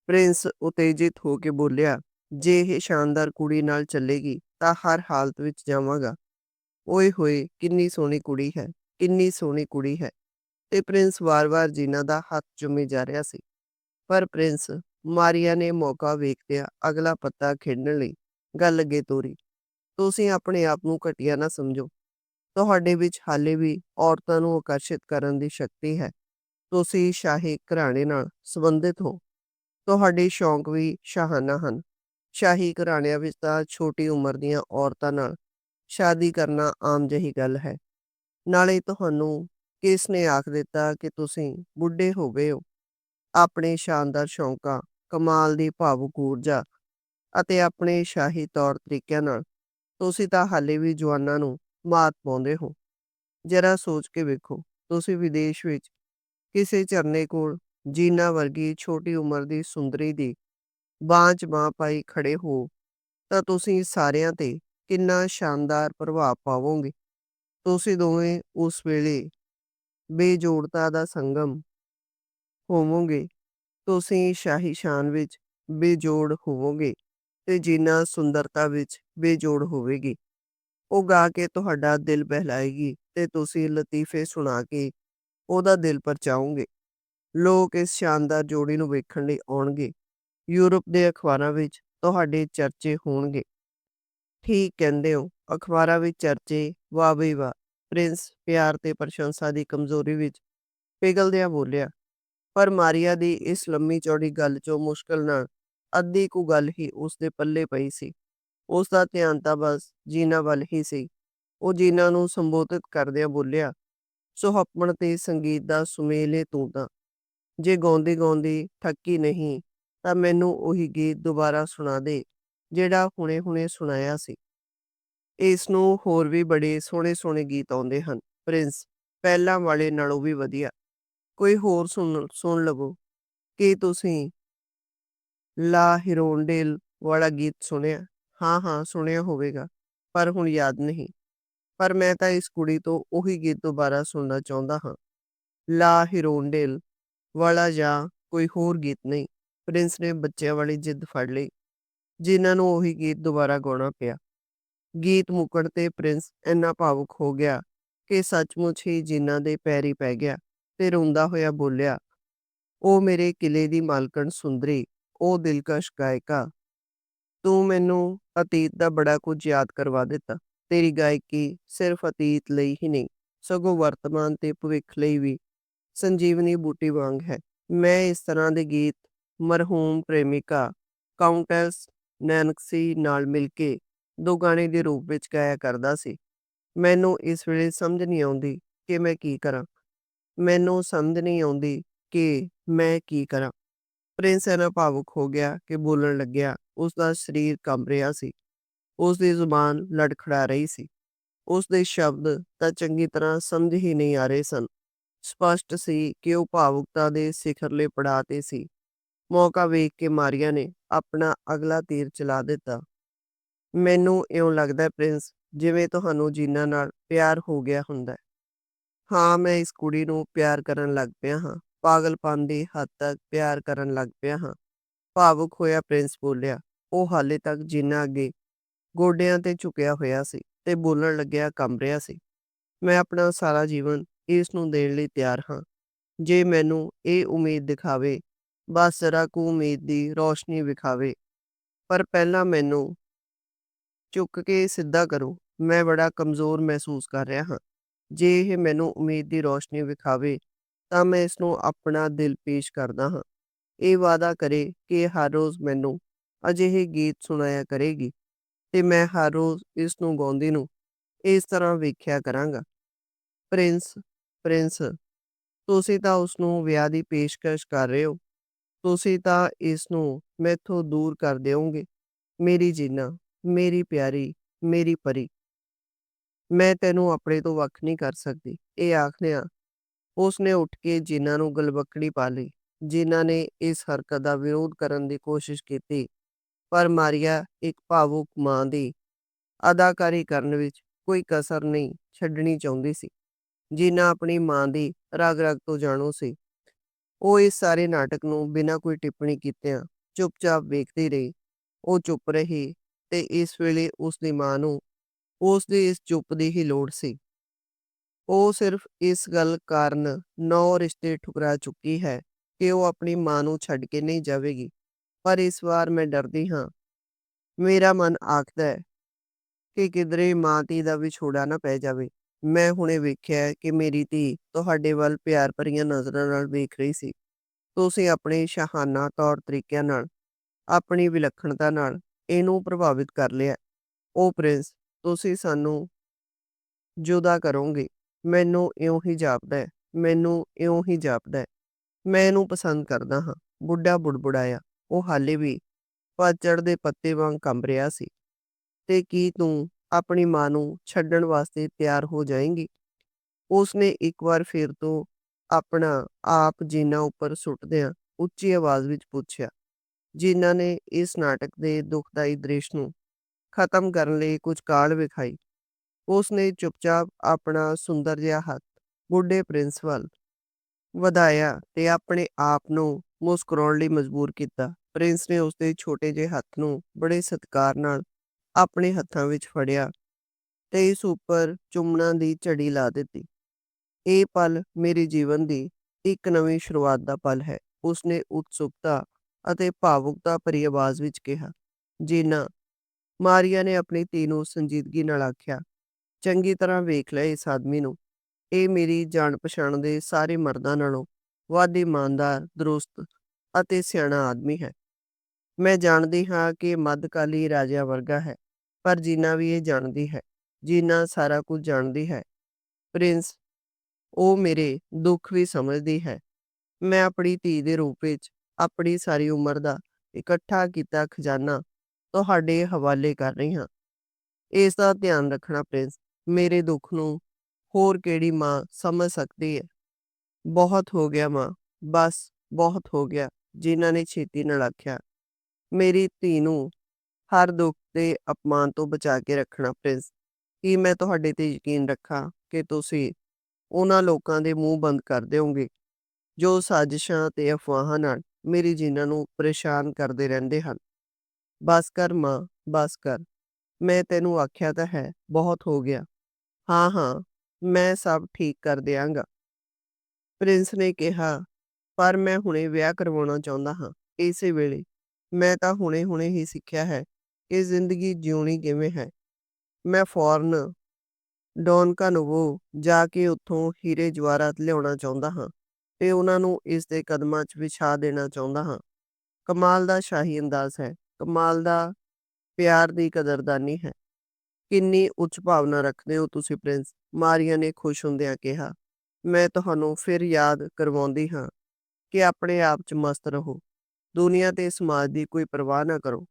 ਪ੍ਰਿੰਸ ਉਤੇਜਿਤ ਹੋ ਕੇ ਬੋਲਿਆ, ਜੇ ਇਹ ਸ਼ਾਨਦਾਰ ਕੁੜੀ ਨਾਲ ਚੱਲੇਗੀ, ਤਾਂ ਹਰ ਹਾਲਤ ਵਿੱਚ ਜਾਵਾਂਗਾ। ਓਏ ਹੋਏ, ਕਿੰਨੀ ਸੋਹਣੀ ਕੁੜੀ ਹੈ, ਕਿੰਨੀ ਸੋਹਣੀ ਕੁੜੀ ਹੈ। ਤੇ ਪ੍ਰਿੰਸ ਵਾਰ-ਵਾਰ ਜੀਨਾ ਦਾ ਹੱਥ ਚੁੰਮੀ ਜਾ ਰਿਹਾ ਸੀ। ਪਰ ਪ੍ਰਿੰਸ ਮਾਰੀਆ ਨੇ ਮੌਕਾ ਵੇਖਦਿਆਂ ਅਗਲਾ ਪੱਤਾ ਖੇਡਣ ਲਈ, ਗੱਲ ਅੱਗੇ ਤੋਰੀ, ਤੁਸੀਂ ਆਪਣੇ ਆਪ ਨੂੰ ਘਟੀਆ ਨਾ ਸਮਝੋ। ਤੁਹਾਡੇ ਵਿੱਚ ਹਾਲੇ ਵੀ ਔਰਤਾਂ ਨੂੰ ਆਕਰਸ਼ਿਤ ਕਰਨ ਦੀ ਸ਼ਕਤੀ ਹੈ। ਤੁਸੀਂ ਸ਼ਾਹੀ ਘਰਾਣੇ ਨਾਲ ਸੰਬੰਧਿਤ ਹੋ। ਤੁਹਾਡੇ ਸ਼ੌਂਕ ਵੀ ਸ਼ਾਹਾਨਾ ਹਨ। ਸ਼ਾਹੀ ਘਰਾਣਿਆਂ ਵਿੱਚ ਤਾਂ ਛੋਟੀ ਉਮਰ ਦੀਆਂ ਔਰਤਾਂ ਨਾਲ ਸ਼ਾਦੀ ਕਰਨਾ ਆਮ ਜਿਹੀ ਗੱਲ ਹੈ। ਨਾਲੇ ਤੁਹਾਨੂੰ ਕਿਸ ਨੇ ਆਖ ਦਿੱਤਾ ਕਿ ਤੁਸੀਂ ਬੁੱਢੇ ਹੋ ਗਏ ਹੋ? ਆਪਣੇ ਸ਼ਾਨਦਾਰ ਸ਼ੌਂਕਾਂ ਕਮਾਲ ਦੀ ਭਾਵੁਕ ਊਰਜਾ ਅਤੇ ਆਪਣੇ ਸ਼ਾਹੀ ਤੌਰ ਤਰੀਕਿਆਂ ਨਾਲ, ਤੁਸੀਂ ਤਾਂ ਹਾਲੇ ਵੀ ਜਵਾਨਾਂ ਨੂੰ ਮਾਤ ਪਾਉਂਦੇ ਹੋ। ਜਰਾ ਸੋਚ ਕੇ ਵੇਖੋ, ਤੁਸੀਂ ਵਿਦੇਸ਼ ਵਿੱਚ ਕਿਸੇ ਝਰਨੇ ਕੋਲ ਜੀਨਾ ਵਰਗੀ ਛੋਟੀ ਉਮਰ ਦੀ ਸੁੰਦਰੀ ਦੀ ਬਾਂਹ 'ਚ ਬਾਂਹ ਪਾਈ ਖੜੇ ਹੋ, ਤਾਂ ਤੁਸੀਂ ਸਾਰਿਆਂ ਤੇ ਕਿੰਨਾ ਸ਼ਾਨਦਾਰ ਪ੍ਰਭਾਵ ਪਾਵੋਗੇ। ਤੁਸੀਂ ਦੋਵੇਂ ਉਸ ਵੇਲੇ ਬੇਜੋੜਤਾ ਦਾ ਸੰਗਮ ਹੋਵੋਗੇ। ਤੁਸੀਂ ਸ਼ਾਹੀ ਸ਼ਾਨ ਵਿੱਚ ਬੇਜੋੜ ਹੋਵੋਗੇ ਤੇ ਜੀਨਾ ਸੁੰਦਰਤਾ ਵਿੱਚ ਬੇਜੋੜ ਹੋਵੇਗੀ। ਉਹ ਗਾ ਕੇ ਤੁਹਾਡਾ ਦਿਲ ਬਹਿਲਾਏਗੀ ਤੇ ਤੁਸੀਂ ਲਤੀਫੇ ਸੁਣਾ ਕੇ ਉਹਦਾ ਦਿਲ ਪਰਚਾਓਗੇ। ਲੋਕ ਇਸ ਸ਼ਾਨਦਾਰ ਜੋੜੀ ਨੂੰ ਵੇਖਣ ਲਈ ਆਉਣਗੇ। ਯੂਰਪ ਦੇ ਅਖਬਾਰਾਂ ਵਿੱਚ ਤੁਹਾਡੇ ਚਰਚੇ ਹੋਣਗੇ। ਠੀਕ ਕਹਿੰਦੇ ਹੋ, ਅਖਬਾਰਾਂ ਵਿੱਚ ਚਰਚੇ ਵਾਹ ਬਈ ਵਾਹ ਪ੍ਰਿੰਸ ਪਿਆਰ ਤੇ ਪ੍ਰਸ਼ੰਸਾ ਦੀ ਕਮਜ਼ੋਰੀ ਵਿੱਚ ਪਿਘਲਦਿਆਂ ਬੋਲਿਆ ਪਰ ਮਾਰੀਆ ਦੀ ਇਸ ਲੰਮੀ ਚੌੜੀ ਗੱਲ ਚੋਂ ਮੁਸ਼ਕਲ ਨਾਲ ਅੱਧੀ ਕੁ ਗੱਲ ਹੀ ਉਸ ਦੇ ਪੱਲੇ ਪਈ ਸੀ। ਉਸ ਦਾ ਧਿਆਨ ਤਾਂ ਬਸ ਜੀਨਾ ਵੱਲ ਹੀ ਸੀ। ਉਹ ਜੀਨਾ ਨੂੰ ਸੰਬੋਧਿਤ ਕਰਦਿਆਂ ਬੋਲਿਆ, ਸੁਹੱਪਣ ਤੇ ਸੰਗੀਤ ਦਾ ਸੁਮੇਲੇ ਤੂੰ ਤਾਂ। ਜੇ ਗਾਉਂਦੀ ਗਾਉਂਦੀ ਥੱਕੀ ਨਹੀਂ, ਤਾਂ ਮੈਨੂੰ ਉਹੀ ਗੀਤ ਦੁਬਾਰਾ ਸੁਣਾ ਦੇ, ਜਿਹੜਾ ਹੁਣੇ-ਹੁਣੇ ਸੁਣਾਇਆ ਸੀ। ਇਸ ਨੂੰ ਹੋਰ ਵੀ ਬੜੇ ਸੋਹਣੇ-ਸੋਹਣੇ ਗੀਤ ਆਉਂਦੇ ਹਨ। ਪ੍ਰਿੰਸ, ਪਹਿਲਾਂ ਵਾਲੇ ਨਾਲੋਂ ਵੀ ਵਧੀਆ। ਕੋਈ ਹੋਰ ਸੁਣ ਸੁਣ ਲਵੋ ਕੀ ਤੁਸੀਂ ਲਾ ਹਿਰੋਂਡੇਲ ਵਾਲਾ ਗੀਤ ਸੁਣਿਆ। ਹਾਂ ਹਾਂ, ਸੁਣਿਆ ਹੋਵੇਗਾ, ਪਰ ਹੁਣ ਯਾਦ ਨਹੀਂ। ਪਰ ਮੈਂ ਤਾਂ ਇਸ ਕੁੜੀ ਤੋਂ ਉਹੀ ਗੀਤ ਦੁਬਾਰਾ ਸੁਣਨਾ ਚਾਹੁੰਦਾ ਹਾਂ। ਲਾ ਹਿਰੋਂਡੇਲ ਵਾਲਾ ਜਾਂ ਕੋਈ ਹੋਰ ਗੀਤ ਨਹੀਂ, ਪ੍ਰਿੰਸ ਨੇ ਬੱਚਿਆਂ ਵਾਲੀ ਜਿੱਦ ਫੜ ਲਈ, ਜਿਨ੍ਹਾਂ ਨੂੰ ਉਹੀ ਗੀਤ ਦੁਬਾਰਾ ਗਾਉਣਾ ਪਿਆ। ਗੀਤ ਮੁੱਕਣ ਤੇ ਪ੍ਰਿੰਸ ਇੰਨਾ ਭਾਵੁਕ ਹੋ ਗਿਆ ਕਿ ਸੱਚਮੁੱਚ ਹੀ ਜਿਨ੍ਹਾਂ ਦੇ ਪੈਰੀ ਪੈ ਗਿਆ। ਤੇ ਰੋਂਦਾ ਹੋਇਆ ਬੋਲਿਆ, ਉਹ ਮੇਰੇ ਕਿਲੇ ਦੀ ਮਾਲਕਣ ਸੁੰਦਰੀ, ਉਹ ਦਿਲਕਸ਼ ਗਾਇਕਾ। ਤੂੰ ਮੈਨੂੰ ਅਤੀਤ ਦਾ ਬੜਾ ਕੁਝ ਯਾਦ ਕਰਵਾ ਦਿੱਤਾ। ਤੇਰੀ ਗਾਇਕੀ ਸਿਰਫ ਅਤੀਤ ਲਈ ਹੀ ਨਹੀਂ, ਸਗੋਂ ਵਰਤਮਾਨ ਤੇ ਭਵਿੱਖ ਲਈ ਵੀ ਸੰਜੀਵਨੀ ਬੂਟੀ ਵਾਂਗ ਹੈ। ਮੈਂ ਇਸ ਤਰ੍ਹਾਂ ਦੇ ਗੀਤ ਮਰਹੂਮ ਪ੍ਰੇਮਿਕਾ ਕਾਉਂਟੈਸ ਨੈਨਕਸੀ ਨਾਲ ਮਿਲ ਕੇ ਦੋ ਗਾਣੇ ਦੇ ਰੂਪ ਵਿੱਚ ਗਾਇਆ ਕਰਦਾ ਸੀ। ਮੈਨੂੰ ਇਸ ਵੇਲੇ ਸਮਝ ਨਹੀਂ ਆਉਂਦੀ ਕਿ ਮੈਂ ਕੀ ਕਰਾਂ। ਮੈਨੂੰ ਸਮਝ ਨਹੀਂ ਆਉਂਦੀ ਕਿ ਮੈਂ ਕੀ ਕਰਾਂ। ਪ੍ਰਿੰਸ ਇਹਨਾਂ ਭਾਵੁਕ ਹੋ ਗਿਆ ਕਿ ਬੋਲਣ ਲੱਗਿਆ ਉਸ ਦਾ ਸਰੀਰ ਕੰਬ ਰਿਹਾ ਸੀ। ਉਸ ਦੀ ਜ਼ੁਬਾਨ ਲੜਖੜਾ ਰਹੀ ਸੀ। ਉਸ ਦੇ ਸ਼ਬਦ ਤਾਂ ਚੰਗੀ ਤਰ੍ਹਾਂ ਸਮਝ ਹੀ ਨਹੀਂ ਆ ਰਹੇ ਸਨ। ਸਪਸ਼ਟ ਸੀ ਕਿ ਉਹ ਭਾਵੁਕਤਾ ਦੇ ਸਿਖਰਲੇ ਪੜਾਅ ਤੇ ਸੀ। ਮੌਕਾ ਵੇਖ ਕੇ ਮਾਰੀਆ ਨੇ ਆਪਣਾ ਅਗਲਾ ਤੀਰ ਚਲਾ ਦਿੱਤਾ। ਮੈਨੂੰ ਇਉਂ ਲੱਗਦਾ ਪ੍ਰਿੰਸ, ਜਿਵੇਂ ਤੁਹਾਨੂੰ ਜੀਨਾ ਨਾਲ ਪਿਆਰ ਹੋ ਗਿਆ ਹੁੰਦਾ ਹਾਂ, ਮੈਂ ਇਸ ਕੁੜੀ ਨੂੰ ਪਿਆਰ ਕਰਨ ਲੱਗ ਪਿਆ ਹਾਂ। ਪਾਗਲਪਨ ਦੀ ਹੱਦ ਤੱਕ ਪਿਆਰ ਕਰਨ ਲੱਗ ਪਿਆ ਹਾਂ। ਭਾਵੁਕ ਹੋਇਆ ਪ੍ਰਿੰਸ ਬੋਲਿਆ, ਉਹ ਹਾਲੇ ਤੱਕ ਜੀਨਾ ਅੱਗੇ ਗੋਡਿਆਂ ਤੇ ਝੁਕਿਆ ਹੋਇਆ ਸੀ ਤੇ ਬੋਲਣ ਲੱਗਿਆ ਕੰਬ ਰਿਹਾ ਸੀ। ਮੈਂ ਆਪਣਾ ਸਾਰਾ ਜੀਵਨ ਇਸ ਨੂੰ ਦੇਣ ਲਈ ਤਿਆਰ ਹਾਂ। ਜੇ ਮੈਨੂੰ ਇਹ ਉਮੀਦ ਦਿਖਾਵੇ, ਬਸ ਜ਼ਰਾ ਕੁ ਉਮੀਦ ਦੀ ਰੋਸ਼ਨੀ ਵਿਖਾਵੇ। ਪਰ ਪਹਿਲਾਂ ਮੈਨੂੰ ਝੁੱਕ ਕੇ ਸਿੱਧਾ ਕਰੋ। ਮੈਂ ਬੜਾ ਕਮਜ਼ੋਰ ਮਹਿਸੂਸ ਕਰ ਰਿਹਾ ਹਾਂ। ਜੇ ਇਹ ਮੈਨੂੰ ਉਮੀਦ ਦੀ ਰੋਸ਼ਨੀ ਵਿਖਾਵੇ, ਤਾਂ ਮੈਂ ਇਸ ਨੂੰ ਆਪਣਾ ਦਿਲ ਪੇਸ਼ ਕਰਦਾ ਹਾਂ। ਇਹ ਵਾਅਦਾ ਕਰੇ ਕਿ ਹਰ ਰੋਜ਼ ਮੈਨੂੰ ਅਜਿਹੇ ਗੀਤ ਸੁਣਾਇਆ ਕਰੇਗੀ ਤੇ ਮੈਂ ਹਰ ਰੋਜ਼ ਇਸ ਨੂੰ ਗਾਉਂਦੀ ਨੂੰ ਇਸ ਤਰ੍ਹਾਂ ਵੇਖਿਆ ਕਰਾਂਗਾ। ਪ੍ਰਿੰਸ ਪ੍ਰਿੰਸ, ਤੁਸੀਂ ਤਾਂ ਉਸ ਨੂੰ ਵਿਆਹ ਦੀ ਪੇਸ਼ਕਸ਼ ਕਰ ਰਹੇ ਹੋ। ਤੁਸੀਂ ਤਾਂ ਇਸ ਨੂੰ ਮੈਥੋਂ ਦੂਰ ਕਰ ਦਿਓਗੇ। ਮੇਰੀ ਜੀਨਾ, ਮੇਰੀ ਪਿਆਰੀ, ਮੇਰੀ ਪਰੀ। ਮੈਂ ਤੈਨੂੰ ਆਪਣੇ ਤੋਂ ਵੱਖ ਨਹੀਂ ਕਰ ਸਕਦੀ। ਇਹ ਆਖਦਿਆਂ ਉਸਨੇ ਉੱਠ ਕੇ ਜਿਨ੍ਹਾਂ ਨੂੰ ਗਲਵੱਕੜੀ ਪਾ ਲਈ, ਜਿਨ੍ਹਾਂ ਨੇ ਇਸ ਹਰਕਤ ਦਾ ਵਿਰੋਧ ਕਰਨ ਦੀ ਕੋਸ਼ਿਸ਼ ਕੀਤੀ, ਪਰ ਮਾਰੀਆ ਇੱਕ ਭਾਵੁਕ ਮਾਂ ਦੀ ਅਦਾਕਾਰੀ ਕਰਨ ਵਿੱਚ ਕੋਈ ਕਸਰ ਨਹੀਂ ਛੱਡਣੀ ਚਾਹੁੰਦੀ ਸੀ। ਜਿਨ੍ਹਾਂ ਆਪਣੀ ਮਾਂ ਦੀ ਰਗ ਰਗ ਤੋਂ ਜਾਣੂ ਸੀ, ਉਹ ਇਸ ਸਾਰੇ ਨਾਟਕ ਨੂੰ ਬਿਨਾਂ ਕੋਈ ਟਿੱਪਣੀ ਕੀਤਿਆਂ ਚੁੱਪਚਾਪ ਵੇਖਦੀ ਰਹੀ। ਉਹ ਚੁੱਪ ਰਹੀ ਤੇ ਇਸ ਵੇਲੇ ਉਸ ਦੀ ਮਾਂ ਨੂੰ ਉਸ ਦੀ ਇਸ ਚੁੱਪ ਦੀ ਹੀ ਲੋੜ ਸੀ। ਉਹ ਸਿਰਫ ਇਸ ਗੱਲ ਕਾਰਨ ਨੌ ਰਿਸ਼ਤੇ ਠੁਕਰਾ ਚੁੱਕੀ ਹੈ ਕਿ ਉਹ ਆਪਣੀ ਮਾਂ ਨੂੰ ਛੱਡ ਕੇ ਨਹੀਂ ਜਾਵੇਗੀ, ਪਰ ਇਸ ਵਾਰ ਮੈਂ ਡਰਦੀ ਹਾਂ। ਮੇਰਾ ਮਨ ਆਖਦਾ ਹੈ ਕਿ ਕਿਧਰੇ ਮਾਂ ਧੀ ਦਾ ਵਿਛੋੜਾ ਨਾ ਪੈ ਜਾਵੇ। ਮੈਂ ਹੁਣੇ ਵੇਖਿਆ ਕਿ ਮੇਰੀ ਧੀ ਤੁਹਾਡੇ ਵੱਲ ਪਿਆਰ ਭਰੀਆਂ ਨਜ਼ਰਾਂ ਨਾਲ ਵੇਖ ਰਹੀ ਸੀ। ਤੁਸੀਂ ਆਪਣੇ ਸ਼ਹਾਨਾ ਤੌਰ ਤਰੀਕਿਆਂ ਨਾਲ, ਆਪਣੀ ਵਿਲੱਖਣਤਾ ਨਾਲ ਇਹਨੂੰ ਪ੍ਰਭਾਵਿਤ ਕਰ ਲਿਆ। ਉਹ ਪ੍ਰਿੰਸ ਤੁਸੀਂ ਸਾਨੂੰ ਜੁਦਾ ਕਰੋਗੇ। ਮੈਨੂੰ ਇਉਂ ਹੀ ਜਾਪਦਾ ਹੈ। ਮੈਨੂੰ ਇਉਂ ਹੀ ਜਾਪਦਾ ਹੈ। ਮੈਂ ਇਹਨੂੰ ਪਸੰਦ ਕਰਦਾ ਹਾਂ। ਬੁੱਢਾ ਬੁੜਬੁੜਾਇਆ। ਉਹ ਹਾਲੇ ਵੀ ਪਤਝੜ ਦੇ ਪੱਤੇ ਵਾਂਗ ਕੰਬ ਰਿਹਾ ਸੀ। ਤੇ ਕੀ ਤੂੰ ਆਪਣੀ ਮਾਂ ਨੂੰ ਛੱਡਣ ਵਾਸਤੇ ਤਿਆਰ ਹੋ ਜਾਏਂਗੀ? ਉਸਨੇ ਇੱਕ ਵਾਰ ਫਿਰ ਤੋਂ ਆਪਣਾ ਆਪ ਜੀਨਾ ਉੱਪਰ ਸੁੱਟਦਿਆਂ ਉੱਚੀ ਆਵਾਜ਼ ਵਿੱਚ ਪੁੱਛਿਆ, ਜਿਨ੍ਹਾਂ ਨੇ ਇਸ ਨਾਟਕ ਦੇ ਦੁਖਦਾਈ ਦ੍ਰਿਸ਼ ਨੂੰ ਖਤਮ ਕਰਨ ਲਈ ਕੁਝ ਕਾਲ ਵਿਖਾਈ। ਉਸਨੇ ਚੁੱਪਚਾਪ ਆਪਣਾ ਸੁੰਦਰ ਜਿਹਾ ਹੱਥ ਬੁੱਢੇ ਪ੍ਰਿੰਸ ਵੱਲ ਵਧਾਇਆ ਤੇ ਆਪਣੇ ਆਪ ਨੂੰ ਮੁਸਕਰਾਉਣ ਲਈ ਮਜਬੂਰ ਕੀਤਾ। ਪ੍ਰਿੰਸ ਨੇ ਉਸਦੇ ਛੋਟੇ ਜਿਹੇ ਹੱਥ ਨੂੰ ਬੜੇ ਸਤਿਕਾਰ ਨਾਲ ਆਪਣੇ ਹੱਥਾਂ ਵਿੱਚ ਫੜਿਆ ਤੇ ਇਸ ਉੱਪਰ ਚੁੰਮਣਾ ਦੀ ਝੜੀ ਲਾ ਦਿੱਤੀ। ਇਹ ਪਲ ਮੇਰੇ ਜੀਵਨ ਦੀ ਇੱਕ ਨਵੀਂ ਸ਼ੁਰੂਆਤ ਦਾ ਪਲ ਹੈ, ਉਸਨੇ ਉਤਸੁਕਤਾ ਅਤੇ ਭਾਵੁਕਤਾ ਭਰੀ ਆਵਾਜ਼ ਵਿੱਚ ਕਿਹਾ, ਜੀਨਾ ਮਾਰੀਆ ਨੇ ਆਪਣੀ ਧੀ ਨੂੰ ਸੰਜੀਦਗੀ ਨਾਲ ਆਖਿਆ, ਚੰਗੀ ਤਰ੍ਹਾਂ ਵੇਖ ਲੈ ਇਸ ਆਦਮੀ ਨੂੰ। ਇਹ ਮੇਰੀ ਜਾਣ ਪਛਾਣ ਦੇ ਸਾਰੇ ਮਰਦਾਂ ਨਾਲੋਂ ਵੱਧ ਇਮਾਨਦਾਰ, ਦਰੁਸਤ ਅਤੇ ਸਿਆਣਾ ਆਦਮੀ ਹੈ। ਮੈਂ ਜਾਣਦੀ ਹਾਂ ਕਿ ਇਹ ਮੱਧਕਾਲੀ ਰਾਜਾ ਵਰਗਾ ਹੈ, ਪਰ ਜੀਨਾ ਵੀ ਇਹ ਜਾਣਦੀ ਹੈ, ਜੀਨਾ ਸਾਰਾ ਕੁਝ ਜਾਣਦੀ ਹੈ, ਪ੍ਰਿੰਸ, ਉਹ ਮੇਰੇ ਦੁੱਖ ਵੀ ਸਮਝਦੀ ਹੈ। ਮੈਂ ਆਪਣੀ ਧੀ ਦੇ ਰੂਪ ਵਿੱਚ ਆਪਣੀ ਸਾਰੀ ਉਮਰ ਦਾ ਇਕੱਠਾ ਕੀਤਾ ਖਜ਼ਾਨਾ ਤੁਹਾਡੇ ਹਵਾਲੇ ਕਰ ਰਹੀ ਹਾਂ। ਇਸ ਦਾ ਧਿਆਨ ਰੱਖਣਾ ਪ੍ਰਿੰਸ ਮੇਰੇ ਦੁੱਖ ਨੂੰ ਹੋਰ ਕਿਹੜੀ ਮਾਂ ਸਮਝ ਸਕਦੀ ਹੈ? ਬਹੁਤ ਹੋ ਗਿਆ ਮਾਂ, ਬਸ ਬਹੁਤ ਹੋ ਗਿਆ, ਜਿਨ੍ਹਾਂ ਨੇ ਛੇਤੀ ਨਾਲ ਆਖਿਆ ਮੇਰੀ ਧੀ ਨੂੰ ਹਰ ਦੁੱਖ ਤੇ ਅਪਮਾਨ ਤੋਂ ਬਚਾ ਕੇ ਰੱਖਣਾ ਪ੍ਰਿੰਸ ਕੀ ਮੈਂ ਤੁਹਾਡੇ ਤੇ ਯਕੀਨ ਰੱਖਾਂ ਕਿ ਤੁਸੀਂ ਉਹਨਾਂ ਲੋਕਾਂ ਦੇ ਮੂੰਹ ਬੰਦ ਕਰ ਦਿਓਗੇ, ਜੋ ਸਾਜ਼ਿਸ਼ਾਂ ਤੇ ਅਫਵਾਹਾਂ ਨਾਲ ਮੇਰੀ ਜਿਨ੍ਹਾਂ ਨੂੰ ਪਰੇਸ਼ਾਨ ਕਰਦੇ ਰਹਿੰਦੇ ਹਨ? ਬਸ ਕਰ ਮਾਂ ਬਸ ਕਰ ਮੈਂ ਤੈਨੂੰ ਆਖਿਆ ਤਾਂ ਹੈ ਬਹੁਤ ਹੋ ਗਿਆ ਹਾਂ ਹਾਂ ਮੈਂ ਸਭ ਠੀਕ ਕਰ ਦਿਆਂਗਾ ਪ੍ਰਿੰਸ ਨੇ ਕਿਹਾ ਪਰ ਮੈਂ ਹੁਣੇ ਵਿਆਹ ਕਰਵਾਉਣਾ ਚਾਹੁੰਦਾ ਹਾਂ ਇਸੇ ਵੇਲੇ ਮੈਂ ਤਾਂ ਹੁਣੇ-ਹੁਣੇ ਹੀ ਸਿੱਖਿਆ ਹੈ ਕਿ ਜ਼ਿੰਦਗੀ ਜਿਉਣੀ ਕਿਵੇਂ ਹੈ ਮੈਂ ਫੌਰਨ ਡੌਨ ਕਾਨੋਵੋ ਜਾ ਕੇ ਉੱਥੋਂ ਹੀਰੇ ਜਵਾਹਰਾਤ ਲਿਆਉਣਾ ਚਾਹੁੰਦਾ ਹਾਂ ਤੇ ਉਹਨਾਂ ਨੂੰ ਇਸ ਦੇ ਕਦਮਾਂ 'ਚ ਵਿਛਾ ਦੇਣਾ ਚਾਹੁੰਦਾ ਹਾਂ ਕਮਾਲ ਦਾ ਸ਼ਾਹੀ ਅੰਦਾਜ਼ ਹੈ ਕਮਾਲ ਦਾ ਪਿਆਰ ਦੀ ਕਦਰਦਾਨੀ ਹੈ। ਕਿੰਨੀ ਉੱਚ ਭਾਵਨਾ ਰੱਖਦੇ ਹੋ ਤੁਸੀਂ ਪ੍ਰਿੰਸ। ਮਾਰੀਆ ਨੇ ਖੁਸ਼ ਹੁੰਦਿਆਂ ਕਿਹਾ, ਮੈਂ ਤੁਹਾਨੂੰ ਫਿਰ ਯਾਦ ਕਰਵਾਉਂਦੀ ਹਾਂ ਕਿ ਆਪਣੇ ਆਪ 'ਚ ਮਸਤ ਰਹੋ। ਦੁਨੀਆ ਤੇ ਸਮਾਜ ਦੀ ਕੋਈ ਪਰਵਾਹ ਨਾ ਕਰੋ।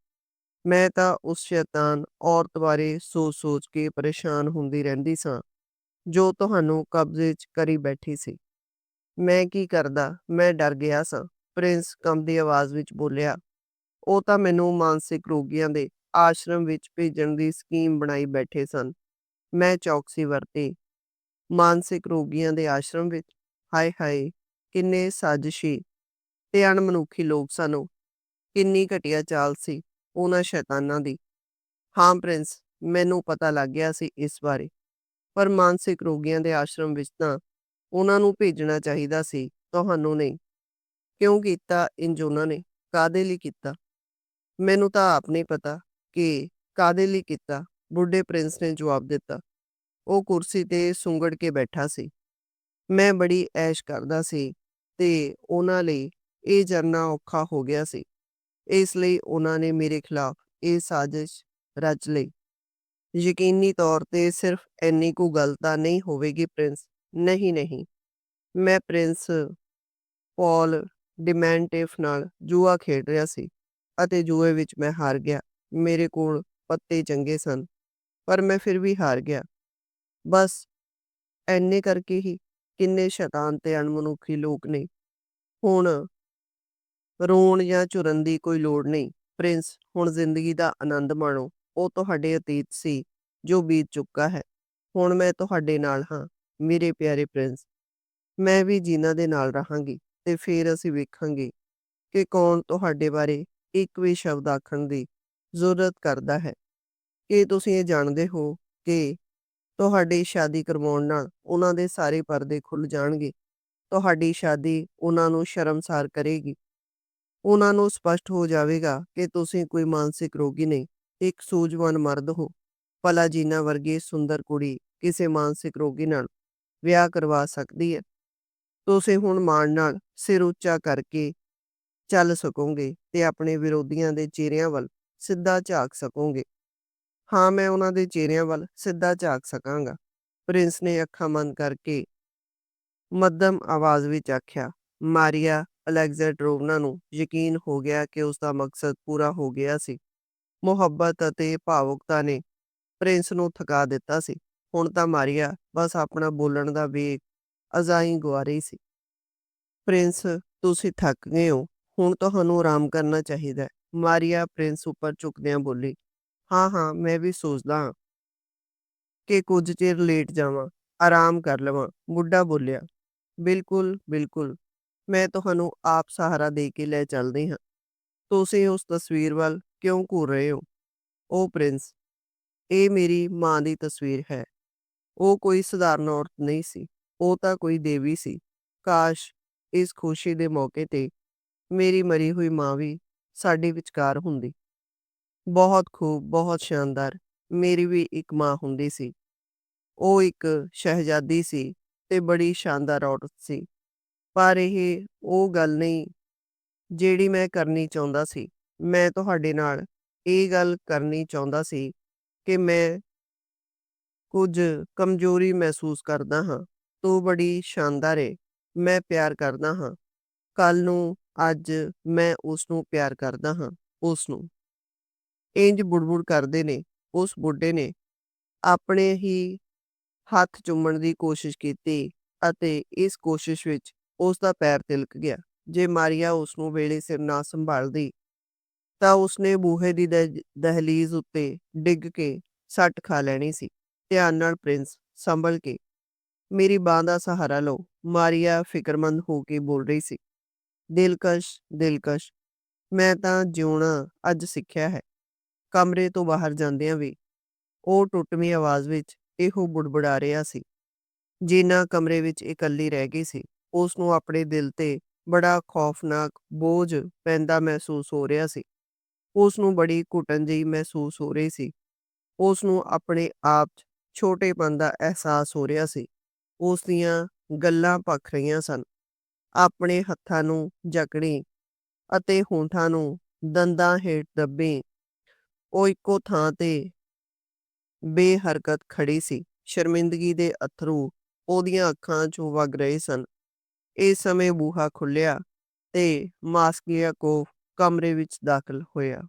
ਮੈਂ ਤਾਂ ਉਸ ਸ਼ੈਤਾਨ ਔਰਤ ਬਾਰੇ ਸੋਚ-ਸੋਚ ਕੇ ਪਰੇਸ਼ਾਨ ਹੁੰਦੀ ਰਹਿੰਦੀ ਸਾਂ, ਜੋ ਤੁਹਾਨੂੰ ਕਬਜ਼ੇ 'ਚ ਕਰੀ ਬੈਠੀ ਸੀ। ਮੈਂ ਕੀ ਕਰਦਾ? ਮੈਂ ਡਰ ਗਿਆ ਸਾਂ। ਪ੍ਰਿੰਸ ਕੰਬਦੀ ਆਵਾਜ਼ ਵਿੱਚ ਬੋਲਿਆ ਉਹ ਤਾਂ ਮੈਨੂੰ ਮਾਨਸਿਕ ਰੋਗੀਆਂ ਦੇ ਆਸ਼ਰਮ ਵਿੱਚ ਭੇਜਣ ਦੀ ਸਕੀਮ ਬਣਾਈ ਬੈਠੇ ਸਨ। ਮੈਂ ਚੌਕਸੀ ਵਰਤੀ। ਮਾਨਸਿਕ ਰੋਗੀਆਂ ਦੇ ਆਸ਼ਰਮ ਵਿੱਚ, ਹਾਏ ਹਾਏ, ਕਿੰਨੇ ਸਾਜ਼ਿਸ਼ੀ ਤੇ ਅਣਮਨੁੱਖੀ ਲੋਕ ਸਨ ਉਹ। ਕਿੰਨੀ ਘਟੀਆ ਚਾਲ ਸੀ ਉਹਨਾਂ ਸ਼ੈਤਾਨਾਂ ਦੀ। ਹਾਂ ਪ੍ਰਿੰਸ, ਮੈਨੂੰ ਪਤਾ ਲੱਗ ਗਿਆ ਸੀ ਇਸ ਬਾਰੇ, ਪਰ ਮਾਨਸਿਕ ਰੋਗੀਆਂ ਦੇ ਆਸ਼ਰਮ ਵਿੱਚ ਤਾਂ ਉਹਨਾਂ ਨੂੰ ਭੇਜਣਾ ਚਾਹੀਦਾ ਸੀ, ਤੁਹਾਨੂੰ ਨਹੀਂ। ਕਿਉਂ ਕੀਤਾ ਇੰਜ ਉਹਨਾਂ ਨੇ? ਕਾਦੇ ਲਈ ਕੀਤਾ? ਮੈਨੂੰ ਤਾਂ ਆਪ ਨਹੀਂ ਪਤਾ ਕਿ ਕਾਦੇ ਲਈ ਕੀਤਾ। ਬੁੱਢੇ ਪ੍ਰਿੰਸ ਨੇ ਜਵਾਬ ਦਿੱਤਾ। ਉਹ ਕੁਰਸੀ ਤੇ ਸੁੰਗੜ ਕੇ ਬੈਠਾ ਸੀ। ਮੈਂ ਬੜੀ ਐਸ਼ ਕਰਦਾ ਸੀ ਤੇ ਉਹਨਾਂ ਲਈ ਇਹ ਜਰਨਾ ਔਖਾ ਹੋ ਗਿਆ ਸੀ। ਇਸ ਲਈ ਉਹਨਾਂ ਨੇ ਮੇਰੇ ਖਿਲਾਫ ਇਹ ਸਾਜ਼ਿਸ਼ ਰਚ ਲਈ। ਯਕੀਨੀ ਤੌਰ ਤੇ ਸਿਰਫ ਇੰਨੀ ਕੁ ਗੱਲ ਤਾਂ ਨਹੀਂ ਹੋਵੇਗੀ ਪ੍ਰਿੰਸ। ਨਹੀਂ ਨਹੀਂ। ਮੈਂ ਪ੍ਰਿੰਸ ਪੌਲ ਡਿਮੈਂਟਿਫ ਨਾਲ ਜੂਆ ਖੇਡ ਰਿਹਾ ਸੀ। ਅਤੇ ਜੂਏ ਵਿੱਚ ਮੈਂ ਹਾਰ ਗਿਆ। ਮੇਰੇ ਕੋਲ ਪੱਤੇ ਚੰਗੇ ਸਨ, ਪਰ ਮੈਂ ਫਿਰ ਵੀ ਹਾਰ ਗਿਆ। ਬਸ ਐਨੇ ਕਰਕੇ ਹੀ ਕਿੰਨੇ ਸ਼ੈਤਾਨ ਤੇ ਅਣਮਨੁੱਖੀ ਲੋਕ ਨੇ। ਹੁਣ ਰੋਣ ਜਾਂ ਝੁਰਨ ਦੀ ਕੋਈ ਲੋੜ ਨਹੀਂ। ਪ੍ਰਿੰਸ, ਹੁਣ ਜ਼ਿੰਦਗੀ ਦਾ ਆਨੰਦ ਮਾਣੋ। ਉਹ ਤੁਹਾਡੇ ਅਤੀਤ ਸੀ, ਜੋ ਬੀਤ ਚੁੱਕਾ ਹੈ। ਹੁਣ ਮੈਂ ਤੁਹਾਡੇ ਨਾਲ ਹਾਂ, ਮੇਰੇ ਪਿਆਰੇ ਪ੍ਰਿੰਸ। ਮੈਂ ਵੀ ਜੀਨਾ ਦੇ ਨਾਲ ਰਹਾਂਗੀ ਤੇ ਫਿਰ ਅਸੀਂ ਵੇਖਾਂਗੇ ਕਿ ਕੌਣ ਤੁਹਾਡੇ ਬਾਰੇ ਇੱਕ ਵੀ ਸ਼ਬਦ ਆਖਣ ਦੀ ਜ਼ਰੂਰਤ ਕਰਦਾ ਹੈ। ਕੀ ਤੁਸੀਂ ਇਹ ਜਾਣਦੇ ਹੋ ਕਿ ਤੁਹਾਡੀ ਸ਼ਾਦੀ ਕਰਵਾਉਣ ਨਾਲ ਉਹਨਾਂ ਦੇ ਸਾਰੇ ਪਰਦੇ ਖੁੱਲ ਜਾਣਗੇ? ਤੁਹਾਡੀ ਸ਼ਾਦੀ ਉਹਨਾਂ ਨੂੰ ਸ਼ਰਮਸਾਰ ਕਰੇਗੀ। ਉਹਨਾਂ ਨੂੰ ਸਪਸ਼ਟ ਹੋ ਜਾਵੇਗਾ ਕਿ ਤੁਸੀਂ ਕੋਈ ਮਾਨਸਿਕ ਰੋਗੀ ਨਹੀਂ, ਇੱਕ ਸੂਝਵਾਨ ਮਰਦ ਹੋ। ਭਲਾ ਜੀਨਾ ਵਰਗੀ ਸੁੰਦਰ ਕੁੜੀ ਕਿਸੇ ਮਾਨਸਿਕ ਰੋਗੀ ਨਾਲ ਵਿਆਹ ਕਰਵਾ ਸਕਦੀ ਹੈ। ਤੁਸੀਂ ਹੁਣ ਮਾਣ ਨਾਲ ਸਿਰ ਉੱਚਾ ਕਰਕੇ ਚੱਲ ਸਕੋਗੇ ਤੇ ਆਪਣੇ ਵਿਰੋਧੀਆਂ ਦੇ ਚਿਹਰਿਆਂ ਵੱਲ ਸਿੱਧਾ ਝਾਕ ਸਕੋਗੇ। ਹਾਂ, ਮੈਂ ਉਹਨਾਂ ਦੇ ਚਿਹਰਿਆਂ ਵੱਲ ਸਿੱਧਾ ਝਾਕ ਸਕਾਂਗਾ। ਪ੍ਰਿੰਸ ਨੇ ਅੱਖਾਂ ਬੰਦ ਕਰਕੇ ਮੱਧਮ ਆਵਾਜ਼ ਵਿੱਚ ਆਖਿਆ, ਮਾਰੀਆ ਅਲੈਗਜ਼ੈਂਡਰੋਵਨਾ ਨੂੰ ਯਕੀਨ ਹੋ ਗਿਆ ਕਿ ਉਸ ਦਾ ਮਕਸਦ ਪੂਰਾ ਹੋ ਗਿਆ ਸੀ। ਮੁਹੱਬਤ ਅਤੇ ਭਾਵੁਕਤਾ ਨੇ ਪ੍ਰਿੰਸ ਨੂੰ ਥਕਾ ਦਿੱਤਾ ਸੀ। ਹੁਣ ਤਾਂ ਮਾਰੀਆ ਬਸ ਆਪਣਾ ਬੋਲਣ ਦਾ ਵੇਗ ਅਜ਼ਾਈ ਗਵਾ ਰਹੀ ਸੀ। ਪ੍ਰਿੰਸ, ਤੁਸੀਂ ਥੱਕ ਗਏ ਹੋ। ਹੁਣ ਤੁਹਾਨੂੰ ਆਰਾਮ ਕਰਨਾ ਚਾਹੀਦਾ ਹੈ। ਮਾਰੀਆ ਪ੍ਰਿੰਸ ਉੱਪਰ ਝੁਕਦਿਆਂ ਬੋਲੀ, ਹਾਂ ਹਾਂ, ਮੈਂ ਵੀ ਸੋਚਦਾ ਹਾਂ ਕਿ ਕੁਝ ਚਿਰ ਲੇਟ ਜਾਵਾਂ, ਆਰਾਮ ਕਰ ਲਵਾਂ। ਬੁੱਢਾ ਬੋਲਿਆ, ਬਿਲਕੁਲ ਬਿਲਕੁਲ, ਮੈਂ ਤੁਹਾਨੂੰ ਆਪ ਸਹਾਰਾ ਦੇ ਕੇ ਲੈ ਚੱਲਦੀ ਹਾਂ। ਤੁਸੀਂ ਉਸ ਤਸਵੀਰ ਵੱਲ ਕਿਉਂ ਘੂਰ ਰਹੇ ਹੋ? ਉਹ ਪ੍ਰਿੰਸ, ਇਹ ਮੇਰੀ ਮਾਂ ਦੀ ਤਸਵੀਰ ਹੈ। ਉਹ ਕੋਈ ਸਧਾਰਨ ਔਰਤ ਨਹੀਂ ਸੀ, ਉਹ ਤਾਂ ਕੋਈ ਦੇਵੀ ਸੀ। ਕਾਸ਼ ਇਸ ਖੁਸ਼ੀ ਦੇ ਮੌਕੇ ਤੇ ਮੇਰੀ ਮਰੀ ਹੋਈ ਮਾਂ ਵੀ ਸਾਡੇ ਵਿਚਕਾਰ ਹੁੰਦੀ। ਬਹੁਤ ਖੂਬ, ਬਹੁਤ ਸ਼ਾਨਦਾਰ, ਮੇਰੀ ਵੀ ਇੱਕ ਮਾਂ ਹੁੰਦੀ ਸੀ। ਉਹ ਇੱਕ ਸ਼ਹਿਜ਼ਾਦੀ ਸੀ ਤੇ ਬੜੀ ਸ਼ਾਨਦਾਰ ਔਰਤ ਸੀ। ਪਰ ਇਹ ਉਹ ਗੱਲ ਨਹੀਂ ਜਿਹੜੀ ਮੈਂ ਕਰਨੀ ਚਾਹੁੰਦਾ ਸੀ। ਮੈਂ ਤੁਹਾਡੇ ਨਾਲ ਇਹ ਗੱਲ ਕਰਨੀ ਚਾਹੁੰਦਾ ਸੀ ਕਿ ਮੈਂ ਕੁਝ ਕਮਜ਼ੋਰੀ ਮਹਿਸੂਸ ਕਰਦਾ ਹਾਂ। ਤੂੰ ਬੜੀ ਸ਼ਾਨਦਾਰ ਏ। ਮੈਂ ਪਿਆਰ ਕਰਦਾ ਹਾਂ। ਕੱਲ ਨੂੰ ਅੱਜ ਮੈਂ ਉਸਨੂੰ ਪਿਆਰ ਕਰਦਾ ਹਾਂ। ਉਸਨੂੰ। ਇੰਜ ਬੁੜਬੁੜ ਕਰਦੇ ਨੇ ਉਸ ਬੁੱਢੇ ਨੇ ਆਪਣੇ ਹੀ ਹੱਥ ਚੁੰਮਣ ਦੀ ਕੋਸ਼ਿਸ਼ ਕੀਤੀ ਅਤੇ ਇਸ ਕੋਸ਼ਿਸ਼ ਵਿੱਚ ਉਸਦਾ ਪੈਰ ਤਿਲਕ ਗਿਆ। ਜੇ ਮਾਰੀਆ ਉਸਨੂੰ ਵੇਲੇ ਸਿਰ ਨਾ ਸੰਭਾਲਦੀ ਤਾਂ ਉਸਨੇ ਬੂਹੇ ਦੀ ਦਹਿ ਦਹਿਲੀਜ਼ ਉੱਤੇ ਡਿੱਗ ਕੇ ਸੱਟ ਖਾ ਲੈਣੀ ਸੀ। ਧਿਆਨ ਨਾਲ ਪ੍ਰਿੰਸ, ਸੰਭਲ ਕੇ। ਮੇਰੀ ਬਾਂਹ ਦਾ ਸਹਾਰਾ ਲਓ। ਮਾਰੀਆ ਫਿਕਰਮੰਦ ਹੋ ਕੇ ਬੋਲ ਰਹੀ ਸੀ। ਦਿਲਕਸ਼, ਦਿਲਕਸ਼, ਮੈਂ ਤਾਂ ਜਿਉਣਾ ਅੱਜ ਸਿੱਖਿਆ ਹੈ। ਕਮਰੇ ਤੋਂ ਬਾਹਰ ਜਾਂਦਿਆਂ ਵੀ ਉਹ ਟੁੱਟਵੀਂ ਆਵਾਜ਼ ਵਿੱਚ ਇਹੋ ਬੁੜਬੁੜਾ ਰਿਹਾ ਸੀ। ਜੀਨਾ ਕਮਰੇ ਵਿੱਚ ਇਕੱਲੀ ਰਹਿ ਗਈ ਸੀ। ਉਸਨੂੰ ਆਪਣੇ ਦਿਲ ਤੇ ਬੜਾ ਖੌਫਨਾਕ ਬੋਝ ਪੈਂਦਾ ਮਹਿਸੂਸ ਹੋ ਰਿਹਾ ਸੀ। ਉਸਨੂੰ ਬੜੀ ਘੁਟਨ ਜਿਹੀ ਮਹਿਸੂਸ ਹੋ ਰਹੀ ਸੀ। ਉਸਨੂੰ ਆਪਣੇ ਆਪ 'ਚ ਛੋਟੇਪਨ ਦਾ ਅਹਿਸਾਸ ਹੋ ਰਿਹਾ ਸੀ। ਉਸਦੀਆਂ ਗੱਲਾਂ ਭਖ ਰਹੀਆਂ ਸਨ। ਆਪਣੇ ਹੱਥਾਂ ਨੂੰ ਜਕੜੀ ਅਤੇ ਹੋਂਠਾਂ ਨੂੰ ਦੰਦਾਂ ਹੇਠ ਦੱਬੀ ਉਹ ਇੱਕੋ ਥਾਂ ਤੇ ਬੇਹਰਕਤ ਖੜੀ ਸੀ। ਸ਼ਰਮਿੰਦਗੀ ਦੇ ਅਥਰੂ ਉਹਦੀਆਂ ਅੱਖਾਂ 'ਚੋਂ ਵਗ ਰਹੇ ਸਨ। ਇਸ ਸਮੇਂ ਬੂਹਾ ਖੁੱਲਿਆ ਤੇ ਮਾਸਕੀਆ ਮਾਸਕਿਆਕੋਵ ਕਮਰੇ ਵਿੱਚ ਦਾਖਲ ਹੋਇਆ।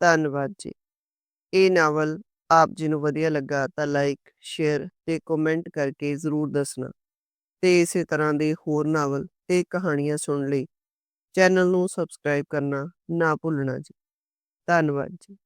ਧੰਨਵਾਦ ਜੀ। ਇਹ ਨਾਵਲ ਆਪ ਜੀ ਨੂੰ ਵਧੀਆ ਲੱਗਾ ਤਾਂ ਲਾਈਕ, ਸ਼ੇਅਰ ਤੇ ਕਮੈਂਟ ਕਰਕੇ ਜ਼ਰੂਰ ਦੱਸਣਾ ਤੇ ਇਸੇ ਤਰ੍ਹਾਂ ਦੇ ਹੋਰ ਨਾਵਲ ਤੇ ਕਹਾਣੀਆਂ ਸੁਣਨ ਲਈ ਚੈਨਲ ਨੂੰ ਸਬਸਕ੍ਰਾਈਬ ਕਰਨਾ ਨਾ ਭੁੱਲਣਾ ਜੀ। ਧੰਨਵਾਦ ਜੀ।